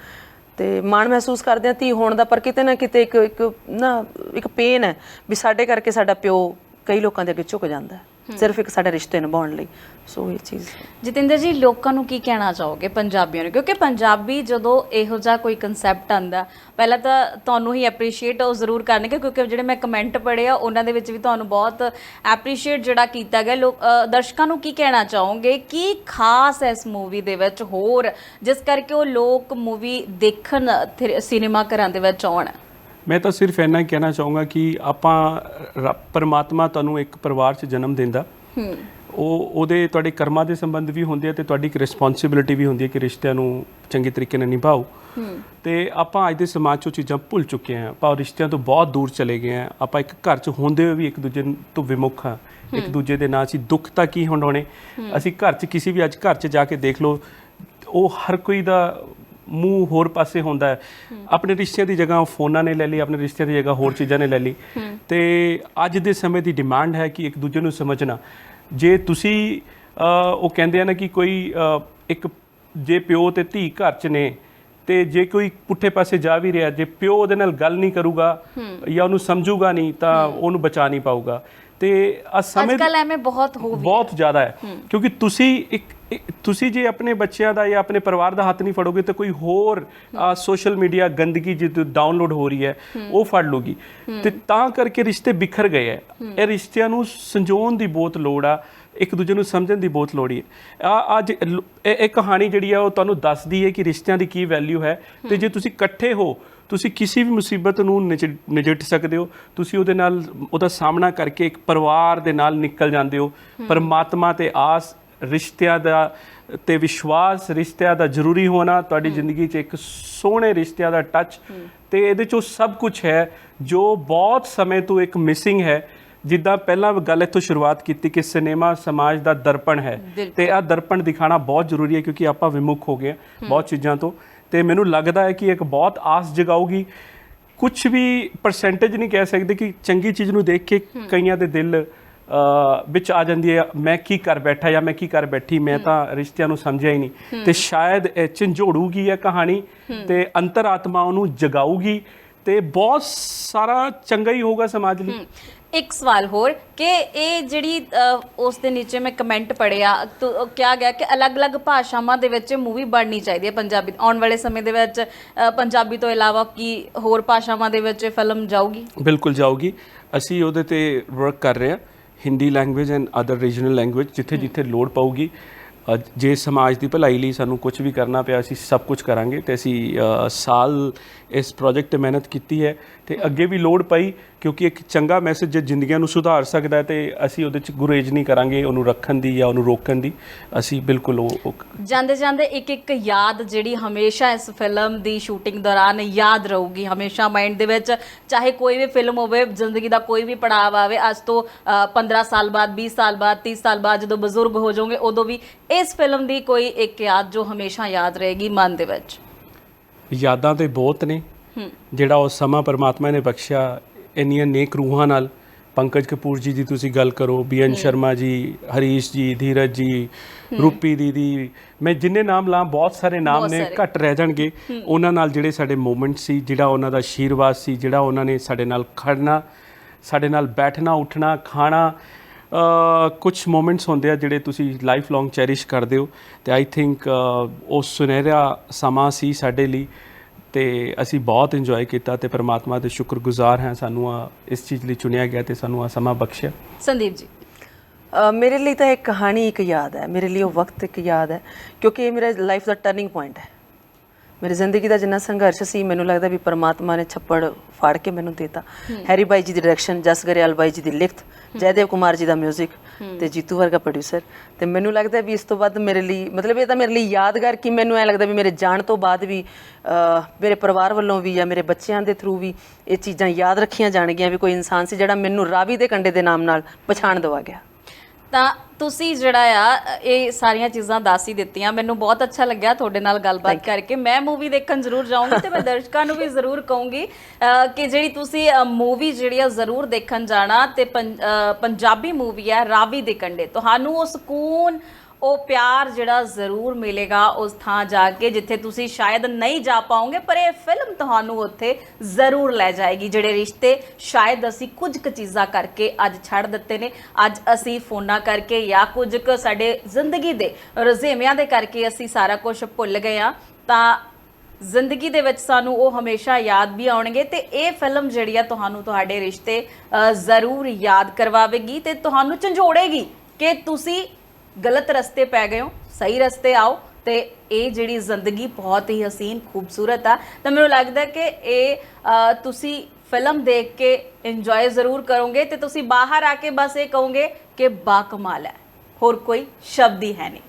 ਤੇ ਮਾਣ ਮਹਿਸੂਸ ਕਰਦੇ ਆ ਧੀ ਹੋਣ ਦਾ ਪਰ ਕਿਤੇ ਨਾ ਕਿਤੇ ਇੱਕ ਇੱਕ ਨਾ ਇੱਕ ਪੇਨ ਹੈ ਵੀ ਸਾਡੇ ਕਰਕੇ ਸਾਡਾ ਪਿਓ ਕਈ ਲੋਕਾਂ ਦੇ ਅੱਗੇ ਝੁਕ ਜਾਂਦਾ ਹੈ। ਸਿਰਫ ਇੱਕ ਸਾਡਾ ਰਿਸ਼ਤੇ ਨਿਭਾਉਣ ਲਈ। ਸੋ ਇਹ ਚੀਜ਼ ਜਤਿੰਦਰ ਜੀ ਲੋਕਾਂ ਨੂੰ ਕੀ ਕਹਿਣਾ ਚਾਹੋਗੇ ਪੰਜਾਬੀਆਂ ਨੂੰ? ਕਿਉਂਕਿ ਪੰਜਾਬੀ ਜਦੋਂ ਇਹੋ ਜਿਹਾ ਕੋਈ ਕਨਸੈਪਟ ਆਂਦਾ ਪਹਿਲਾਂ ਤਾਂ ਤੁਹਾਨੂੰ ਹੀ ਐਪਰੀਸ਼ੀਏਟ ਉਹ ਜ਼ਰੂਰ ਕਰਨਗੇ ਕਿਉਂਕਿ ਜਿਹੜੇ ਮੈਂ ਕਮੈਂਟ ਪੜ੍ਹੇ ਆ ਉਹਨਾਂ ਦੇ ਵਿੱਚ ਵੀ ਤੁਹਾਨੂੰ ਬਹੁਤ ਐਪਰੀਸ਼ੀਏਟ ਜਿਹੜਾ ਕੀਤਾ ਗਿਆ। ਲੋਕ ਦਰਸ਼ਕਾਂ ਨੂੰ ਕੀ ਕਹਿਣਾ ਚਾਹੋਗੇ? ਕੀ ਖਾਸ ਇਸ ਮੂਵੀ ਦੇ ਵਿੱਚ ਹੋਰ ਜਿਸ ਕਰਕੇ ਉਹ ਲੋਕ ਮੂਵੀ ਦੇਖਣ ਸਿਨੇਮਾ ਘਰਾਂ ਦੇ ਵਿੱਚ ਆਉਣ? ਮੈਂ ਤਾਂ ਸਿਰਫ ਇੰਨਾ ਹੀ ਕਹਿਣਾ ਚਾਹੂੰਗਾ ਕਿ ਆਪਾਂ ਪਰਮਾਤਮਾ ਤੁਹਾਨੂੰ ਇੱਕ ਪਰਿਵਾਰ 'ਚ ਜਨਮ ਦਿੰਦਾ। ਹੂੰ। ਉਹ ਉਹਦੇ ਤੁਹਾਡੇ ਕਰਮਾਂ ਦੇ ਸੰਬੰਧ ਵੀ ਹੁੰਦੇ ਆ ਤੇ ਤੁਹਾਡੀ ਇੱਕ ਰਿਸਪੌਂਸਿਬਿਲਿਟੀ ਵੀ ਹੁੰਦੀ ਹੈ ਕਿ ਰਿਸ਼ਤਿਆਂ ਨੂੰ ਚੰਗੇ ਤਰੀਕੇ ਨਾਲ ਨਿਭਾਓ। ਤੇ ਆਪਾਂ ਅੱਜ ਦੇ ਸਮਾਜ 'ਚੋਂ ਚੀਜ਼ਾਂ ਭੁੱਲ ਚੁੱਕੇ ਹਾਂ ਆਪਾਂ ਰਿਸ਼ਤਿਆਂ ਤੋਂ ਬਹੁਤ ਦੂਰ ਚਲੇ ਗਏ ਹਾਂ ਆਪਾਂ ਇੱਕ ਘਰ 'ਚ ਹੁੰਦੇ ਹੋਏ ਵੀ ਇੱਕ ਦੂਜੇ ਤੋਂ ਵਿਮੁਖ ਹਾਂ। ਇੱਕ ਦੂਜੇ ਦੇ ਨਾਲ ਅਸੀਂ ਦੁੱਖ ਤਾਂ ਕੀ ਹੁੰਡਾਉਣੇ ਅਸੀਂ ਘਰ 'ਚ ਕਿਸੇ ਵੀ ਅੱਜ ਘਰ 'ਚ ਜਾ ਕੇ ਦੇਖ ਲਓ ਉਹ ਹਰ ਕੋਈ ਦਾ ਮੂੰਹ ਹੋਰ ਪਾਸੇ ਹੁੰਦਾ ਹੈ। ਆਪਣੇ ਰਿਸ਼ਤਿਆਂ ਦੀ ਜਗ੍ਹਾ ਫੋਨਾਂ ਨੇ ਲੈ ਲਈ ਆਪਣੇ ਰਿਸ਼ਤਿਆਂ ਦੀ ਜਗ੍ਹਾ ਹੋਰ ਚੀਜ਼ਾਂ ਨੇ ਲੈ ਲਈ। ਤੇ ਅੱਜ ਦੇ ਸਮੇਂ ਦੀ ਡਿਮਾਂਡ ਹੈ ਕਿ ਇੱਕ ਦੂਜੇ ਨੂੰ ਸਮਝਣਾ। ਜੇ ਤੁਸੀਂ ਉਹ ਕਹਿੰਦੇ ਆ ਨਾ ਕਿ ਕੋਈ ਇੱਕ ਜੇ ਪਿਓ ਤੇ ਧੀ ਘਰ 'ਚ ਨੇ ਤੇ ਜੇ ਕੋਈ ਪੁੱਠੇ ਪਾਸੇ ਜਾ ਵੀ ਰਿਹਾ ਜੇ ਪਿਓ ਉਹਦੇ ਨਾਲ ਗੱਲ ਨਹੀਂ ਕਰੂਗਾ ਜਾਂ ਉਹਨੂੰ ਸਮਝੂਗਾ ਨਹੀਂ ਤਾਂ ਉਹਨੂੰ ਬਚਾ ਨਹੀਂ ਪਾਊਗਾ। ਤੇ ਆ ਸਮੇਂ ਅੱਜ ਕੱਲ ਐਵੇਂ ਬਹੁਤ ਹੋ ਵੀ ਬਹੁਤ ਜ਼ਿਆਦਾ ਹੈ। ਕਿਉਂਕਿ ਤੁਸੀਂ ਇੱਕ ਤੁਸੀਂ ਜੇ ਆਪਣੇ ਬੱਚਿਆਂ ਦਾ ਜਾਂ ਆਪਣੇ ਪਰਿਵਾਰ ਦਾ ਹੱਥ ਨਹੀਂ ਫੜੋਗੇ ਤਾਂ ਕੋਈ ਹੋਰ ਸੋਸ਼ਲ ਮੀਡੀਆ ਗੰਦਗੀ ਜਿੱਦ ਡਾਊਨਲੋਡ ਹੋ ਰਹੀ ਹੈ ਉਹ ਫੜ ਲੂਗੀ। ਤੇ ਤਾਂ ਕਰਕੇ ਰਿਸ਼ਤੇ ਬਿਖਰ ਗਏ ਹੈ। ਇਹ ਰਿਸ਼ਤਿਆਂ ਨੂੰ ਸੰਜੋਣ ਦੀ ਬਹੁਤ ਲੋੜ ਆ ਇੱਕ ਦੂਜੇ ਨੂੰ ਸਮਝਣ ਦੀ ਬਹੁਤ ਲੋੜ ਹੈ ਆ ਅੱਜ ਇਹ ਕਹਾਣੀ ਜਿਹੜੀ ਆ ਉਹ ਤੁਹਾਨੂੰ ਦੱਸਦੀ ਹੈ ਕਿ ਰਿਸ਼ਤਿਆਂ ਦੀ ਕੀ ਵੈਲਿਊ ਹੈ। ਤੇ ਜੇ ਤੁਸੀਂ ਇਕੱਠੇ ਹੋ ਤੁਸੀਂ ਕਿਸੇ ਵੀ ਮੁਸੀਬਤ ਨੂੰ ਨਜਿ- ਨਜਿੱਠ ਸਕਦੇ ਹੋ। ਤੁਸੀਂ ਉਹਦੇ ਨਾਲ ਉਹਦਾ ਸਾਹਮਣਾ ਕਰਕੇ ਇੱਕ ਪਰਿਵਾਰ ਦੇ ਨਾਲ ਨਿਕਲ ਜਾਂਦੇ ਹੋ। ਪਰਮਾਤਮਾ ਤੇ ਆਸ ਰਿਸ਼ਤਿਆਂ ਦਾ ਤੇ ਵਿਸ਼ਵਾਸ ਰਿਸ਼ਤਿਆਂ ਦਾ ਜ਼ਰੂਰੀ ਹੋਣਾ ਤੁਹਾਡੀ ਜ਼ਿੰਦਗੀ 'ਚ ਇੱਕ ਸੋਹਣੇ ਰਿਸ਼ਤਿਆਂ ਦਾ ਟੱਚ ਤੇ ਇਹਦੇ 'ਚੋਂ ਸਭ ਕੁਝ ਹੈ ਜੋ ਬਹੁਤ ਸਮੇਂ ਤੋਂ ਇੱਕ ਮਿਸਿੰਗ ਹੈ। ਜਿੱਦਾਂ ਪਹਿਲਾਂ ਗੱਲ ਇੱਥੋਂ ਸ਼ੁਰੂਆਤ ਕੀਤੀ ਕਿ ਸਿਨੇਮਾ ਸਮਾਜ ਦਾ ਦਰਪਣ ਹੈ। ਤੇ ਆ ਦਰਪਣ ਦਿਖਾਣਾ ਬਹੁਤ ਜ਼ਰੂਰੀ ਹੈ ਕਿਉਂਕਿ ਆਪਾਂ ਵਿਮੁਖ ਹੋ ਗਏ ਬਹੁਤ ਚੀਜ਼ਾਂ ਤੋਂ। ਤੇ ਮੈਨੂੰ ਲੱਗਦਾ ਹੈ ਕਿ ਇੱਕ ਬਹੁਤ ਆਸ ਜਗਾਊਗੀ। ਕੁਝ ਵੀ ਪਰਸੈਂਟੇਜ ਨਹੀਂ ਕਹਿ ਸਕਦੇ ਕਿ ਚੰਗੀ ਚੀਜ਼ ਨੂੰ ਦੇਖ ਕੇ ਕਈਆਂ ਦੇ ਦਿਲ ਵਿੱਚ ਆ ਜਾਂਦੀ ਹੈ ਮੈਂ ਕੀ ਕਰ ਬੈਠਾ ਜਾਂ ਮੈਂ ਕੀ ਕਰ ਬੈਠੀ ਮੈਂ ਤਾਂ ਰਿਸ਼ਤਿਆਂ ਨੂੰ ਸਮਝਿਆ ਹੀ ਨਹੀਂ। ਤੇ ਸ਼ਾਇਦ ਇਹ ਝੰਜੋੜੂਗੀ ਇਹ ਕਹਾਣੀ ਤੇ ਅੰਤਰਾਤਮਾ ਉਹਨੂੰ ਜਗਾਊਗੀ ਤੇ ਬਹੁਤ ਸਾਰਾ ਚੰਗਾ ਹੀ ਹੋਊਗਾ ਸਮਾਜ ਲਈ। ਇੱਕ ਸਵਾਲ ਹੋਰ ਕਿ ਇਹ ਜਿਹੜੀ ਉਸ ਦੇ ਨੀਚੇ ਮੈਂ ਕਮੈਂਟ ਪੜਿਆ ਕਿਹਾ ਗਿਆ ਕਿ ਅਲੱਗ-ਅਲੱਗ ਭਾਸ਼ਾਵਾਂ ਦੇ ਵਿੱਚ ਮੂਵੀ ਬਣਨੀ ਚਾਹੀਦੀ ਹੈ ਪੰਜਾਬੀ ਆਉਣ ਵਾਲੇ ਸਮੇਂ ਦੇ ਵਿੱਚ ਪੰਜਾਬੀ ਤੋਂ ਇਲਾਵਾ ਕੀ ਹੋਰ ਭਾਸ਼ਾਵਾਂ ਦੇ ਵਿੱਚ ਫਿਲਮ ਜਾਊਗੀ? ਬਿਲਕੁਲ ਜਾਊਗੀ। ਅਸੀਂ ਉਹਦੇ ਤੇ ਵਰਕ ਕਰ ਰਹੇ ਹਾਂ Hindi language and other regional language ਜਿੱਥੇ ਜਿੱਥੇ ਲੋੜ ਪਊਗੀ। ਜੇ ਸਮਾਜ ਦੀ ਭਲਾਈ ਲਈ ਸਾਨੂੰ ਕੁਝ ਵੀ ਕਰਨਾ ਪਿਆ ਅਸੀਂ ਸਭ ਕੁਝ ਕਰਾਂਗੇ ਤੇ ਅਸੀਂ ਸਾਲ ਇਸ ਪ੍ਰੋਜੈਕਟ ਤੇ ਮਿਹਨਤ ਕੀਤੀ ਹੈ ਤੇ ਅੱਗੇ ਵੀ ਲੋੜ ਪਈ ਕਿਉਂਕਿ ਇੱਕ ਚੰਗਾ ਮੈਸੇਜ ਜੇ ਜ਼ਿੰਦਗੀਆਂ ਨੂੰ ਸੁਧਾਰ ਸਕਦਾ ਹੈ ਤੇ ਅਸੀਂ ਉਹਦੇ ਚ ਗੁਰੇਜ ਨਹੀਂ ਕਰਾਂਗੇ ਉਹਨੂੰ ਰੱਖਣ ਦੀ ਜਾਂ ਉਹਨੂੰ ਰੋਕਣ ਦੀ। ਅਸੀਂ ਬਿਲਕੁਲ ਉਹ ਜਾਂਦੇ ਜਾਂਦੇ ਇੱਕ ਇੱਕ ਯਾਦ ਜਿਹੜੀ ਹਮੇਸ਼ਾ ਇਸ ਫਿਲਮ ਦੀ ਸ਼ੂਟਿੰਗ ਦੌਰਾਨ ਯਾਦ ਰਹੂਗੀ। ਹਮੇਸ਼ਾ ਮਾਈਂਡ ਦੇ ਵਿੱਚ ਚਾਹੇ ਕੋਈ ਵੀ ਫਿਲਮ ਹੋਵੇ ਜ਼ਿੰਦਗੀ ਦਾ ਕੋਈ ਵੀ ਪੜਾਅ ਆਵੇ ਅੱਜ ਤੋਂ ਅ, 15 ਸਾਲ ਬਾਅਦ 20 ਸਾਲ ਬਾਅਦ 30 ਸਾਲ ਬਾਅਦ ਜਦੋਂ ਬਜ਼ੁਰਗ ਹੋ ਜਾਓਗੇ ਉਦੋਂ ਵੀ ਇਸ ਫਿਲਮ ਦੀ ਕੋਈ ਇੱਕ ਯਾਦ ਜੋ ਹਮੇਸ਼ਾ ਯਾਦ ਰਹੇਗੀ ਮਨ ਦੇ ਵਿੱਚ। ਯਾਦਾਂ ਤੇ ਬਹੁਤ ਨੇ। ਜਿਹੜਾ ਉਹ ਸਮਾਂ ਪਰਮਾਤਮਾ ਨੇ ਬਖਸ਼ਿਆ ਇੰਨੀਆਂ ਨੇਕ ਰੂਹਾਂ ਨਾਲ। ਪੰਕਜ ਕਪੂਰ ਜੀ ਦੀ ਤੁਸੀਂ ਗੱਲ ਕਰੋ ਬੀਐਨ ਸ਼ਰਮਾ ਜੀ ਹਰੀਸ਼ ਜੀ ਧੀਰਜ ਜੀ ਰੂਪੀ ਦੀਦੀ ਮੈਂ ਜਿੰਨੇ ਨਾਮ ਲਾਂ ਬਹੁਤ ਸਾਰੇ ਨਾਮ ਨੇ। ਘੱਟ ਰਹਿ ਜਾਣਗੇ। ਉਹਨਾਂ ਨਾਲ ਜਿਹੜੇ ਸਾਡੇ ਮੂਮੈਂਟ ਸੀ ਜਿਹੜਾ ਉਹਨਾਂ ਦਾ ਆਸ਼ੀਰਵਾਦ ਸੀ ਜਿਹੜਾ ਉਹਨਾਂ ਨੇ ਸਾਡੇ ਨਾਲ ਖੜਨਾ ਸਾਡੇ ਨਾਲ ਬੈਠਣਾ ਉੱਠਣਾ ਖਾਣਾ ਕੁਝ ਮੂਮੈਂਟਸ ਹੁੰਦੇ ਆ ਜਿਹੜੇ ਤੁਸੀਂ ਲਾਈਫ ਲੌਂਗ ਚੈਰਿਸ਼ ਕਰਦੇ ਹੋ। ਤੇ ਆਈ ਥਿੰਕ ਉਹ ਸੁਨਹਿਰਾ ਸਮਾਂ ਸੀ ਸਾਡੇ ਲਈ। ਤੇ ਅਸੀਂ ਬਹੁਤ ਇੰਜੋਏ ਕੀਤਾ ਤੇ ਪਰਮਾਤਮਾ ਦੇ ਸ਼ੁਕਰਗੁਜ਼ਾਰ ਹਾਂ ਸਾਨੂੰ ਆ ਇਸ ਚੀਜ਼ ਲਈ ਚੁਣਿਆ ਗਿਆ ਤੇ ਸਾਨੂੰ ਆ ਸਮਾਂ ਬਖਸ਼ਿਆ। ਸੰਦੀਪ ਜੀ। ਮੇਰੇ ਲਈ ਤਾਂ ਇਹ ਕਹਾਣੀ ਇੱਕ ਯਾਦ ਹੈ। ਮੇਰੇ ਲਈ ਉਹ ਵਕਤ ਇੱਕ ਯਾਦ ਹੈ ਕਿਉਂਕਿ ਇਹ ਮੇਰਾ ਲਾਈਫ ਦਾ ਟਰਨਿੰਗ ਪੁਆਇੰਟ ਹੈ। ਮੇਰੀ ਜ਼ਿੰਦਗੀ ਦਾ ਜਿੰਨਾ ਸੰਘਰਸ਼ ਸੀ ਮੈਨੂੰ ਲੱਗਦਾ ਵੀ ਪਰਮਾਤਮਾ ਨੇ ਛੱਪੜ ਫਾੜ ਕੇ ਮੈਨੂੰ ਦਿੱਤਾ। ਹੈਰੀ ਬਾਈ ਜੀ ਦੀ ਡਾਇਰੈਕਸ਼ਨ ਜਸ ਗਰੇਵਾਲ ਬਾਈ ਜੀ ਦੀ ਲਿਖਤ ਜੈਦੇਵ ਕੁਮਾਰ ਜੀ ਦਾ 뮤직 ਤੇ ਜੀਤੂ ਵਰਗਾ ਪ੍ਰੋਡਿਊਸਰ ਤੇ ਮੈਨੂੰ ਲੱਗਦਾ ਵੀ ਇਸ ਤੋਂ ਬਾਅਦ ਮੇਰੇ ਲਈ ਮਤਲਬ ਇਹ ਤਾਂ ਮੇਰੇ ਲਈ ਯਾਦਗਾਰ ਕਿ ਮੈਨੂੰ ਐ ਲੱਗਦਾ ਵੀ ਮੇਰੇ ਜਾਣ ਤੋਂ ਬਾਅਦ ਵੀ ਮੇਰੇ ਪਰਿਵਾਰ ਵੱਲੋਂ ਵੀ ਜਾਂ ਮੇਰੇ ਬੱਚਿਆਂ ਦੇ ਥਰੂ ਵੀ ਇਹ ਚੀਜ਼ਾਂ ਯਾਦ ਰੱਖੀਆਂ ਜਾਣਗੀਆਂ ਵੀ ਕੋਈ ਇਨਸਾਨ ਸੀ ਜਿਹੜਾ ਮੈਨੂੰ ਰਾਵੀ ਦੇ ਕੰਡੇ ਦੇ ਨਾਮ ਨਾਲ ਪਛਾਣ ਦਵਾ ਗਿਆ। ਤਾਂ ਤੁਸੀਂ ਜਿਹੜਾ ਆ ਇਹ ਸਾਰੀਆਂ ਚੀਜ਼ਾਂ ਦੱਸ ਹੀ ਦਿੱਤੀਆਂ। ਮੈਨੂੰ ਬਹੁਤ ਅੱਛਾ ਲੱਗਿਆ ਤੁਹਾਡੇ ਨਾਲ ਗੱਲਬਾਤ ਕਰਕੇ। ਮੈਂ ਮੂਵੀ ਦੇਖਣ ਜ਼ਰੂਰ ਜਾਊਂਗੀ ਤੇ ਮੈਂ ਦਰਸ਼ਕਾਂ ਨੂੰ ਵੀ ਜ਼ਰੂਰ ਕਹੂੰਗੀ ਕਿ ਜਿਹੜੀ ਤੁਸੀਂ ਮੂਵੀ ਜਿਹੜੀ ਆ ਜ਼ਰੂਰ ਦੇਖਣ ਜਾਣਾ ਤੇ ਪੰਜਾਬੀ ਮੂਵੀ ਹੈ ਰਾਵੀ ਦੇ ਕੰਡੇ ਤੁਹਾਨੂੰ ਉਹ ਸਕੂਨ ਉਹ ਪਿਆਰ ਜਿਹੜਾ ਜ਼ਰੂਰ ਮਿਲੇਗਾ ਉਸ ਥਾਂ ਜਾ ਕੇ ਜਿੱਥੇ ਤੁਸੀਂ ਸ਼ਾਇਦ ਨਹੀਂ ਜਾ ਪਾਓਗੇ, ਪਰ ਇਹ ਫਿਲਮ ਤੁਹਾਨੂੰ ਉੱਥੇ ਜ਼ਰੂਰ ਲੈ ਜਾਏਗੀ, ਜਿਹੜੇ ਰਿਸ਼ਤੇ ਸ਼ਾਇਦ ਅਸੀਂ ਕੁਝ ਕੁ ਚੀਜ਼ਾਂ ਕਰਕੇ ਅੱਜ ਛੱਡ ਦਿੱਤੇ ਨੇ। ਅੱਜ ਅਸੀਂ ਫੋਨਾਂ ਕਰਕੇ ਜਾਂ ਕੁਝ ਕੁ ਸਾਡੇ ਜ਼ਿੰਦਗੀ ਦੇ ਰੁਝੇਵਿਆਂ ਦੇ ਕਰਕੇ ਅਸੀਂ ਸਾਰਾ ਕੁਝ ਭੁੱਲ ਗਏ ਆ ਤਾਂ ਜ਼ਿੰਦਗੀ ਦੇ ਵਿੱਚ ਸਾਨੂੰ ਉਹ ਹਮੇਸ਼ਾ ਯਾਦ ਵੀ ਆਉਣਗੇ ਤੇ ਇਹ ਫਿਲਮ ਜਿਹੜੀ ਆ ਤੁਹਾਨੂੰ ਤੁਹਾਡੇ ਰਿਸ਼ਤੇ ਜ਼ਰੂਰ ਯਾਦ ਕਰਵਾਵੇਗੀ ਤੇ ਤੁਹਾਨੂੰ ਝੰਜੋੜੇਗੀ ਕਿ ਤੁਸੀਂ ਗਲਤ ਰਸਤੇ ਪੈ ਗਏ ਹੋ, ਸਹੀ ਰਸਤੇ ਆਓ ਤੇ ਇਹ ਜਿਹੜੀ ਜ਼ਿੰਦਗੀ ਬਹੁਤ ਹੀ ਹਸੀਨ, ਖੂਬਸੂਰਤ ਆ। ਤਾਂ ਮੈਨੂੰ ਲੱਗਦਾ ਕਿ ਇਹ ਤੁਸੀਂ ਫਿਲਮ ਦੇਖ ਕੇ ਇੰਜੋਏ ਜ਼ਰੂਰ ਕਰੋਗੇ ਤੇ ਤੁਸੀਂ ਬਾਹਰ ਆ ਕੇ ਬਸ ਇਹ ਕਹੋਗੇ ਕਿ ਬਾ ਕਮਾਲ ਹੈ। ਹੋਰ ਕੋਈ ਸ਼ਬਦ ਹੀ ਹੈ ਨਹੀਂ।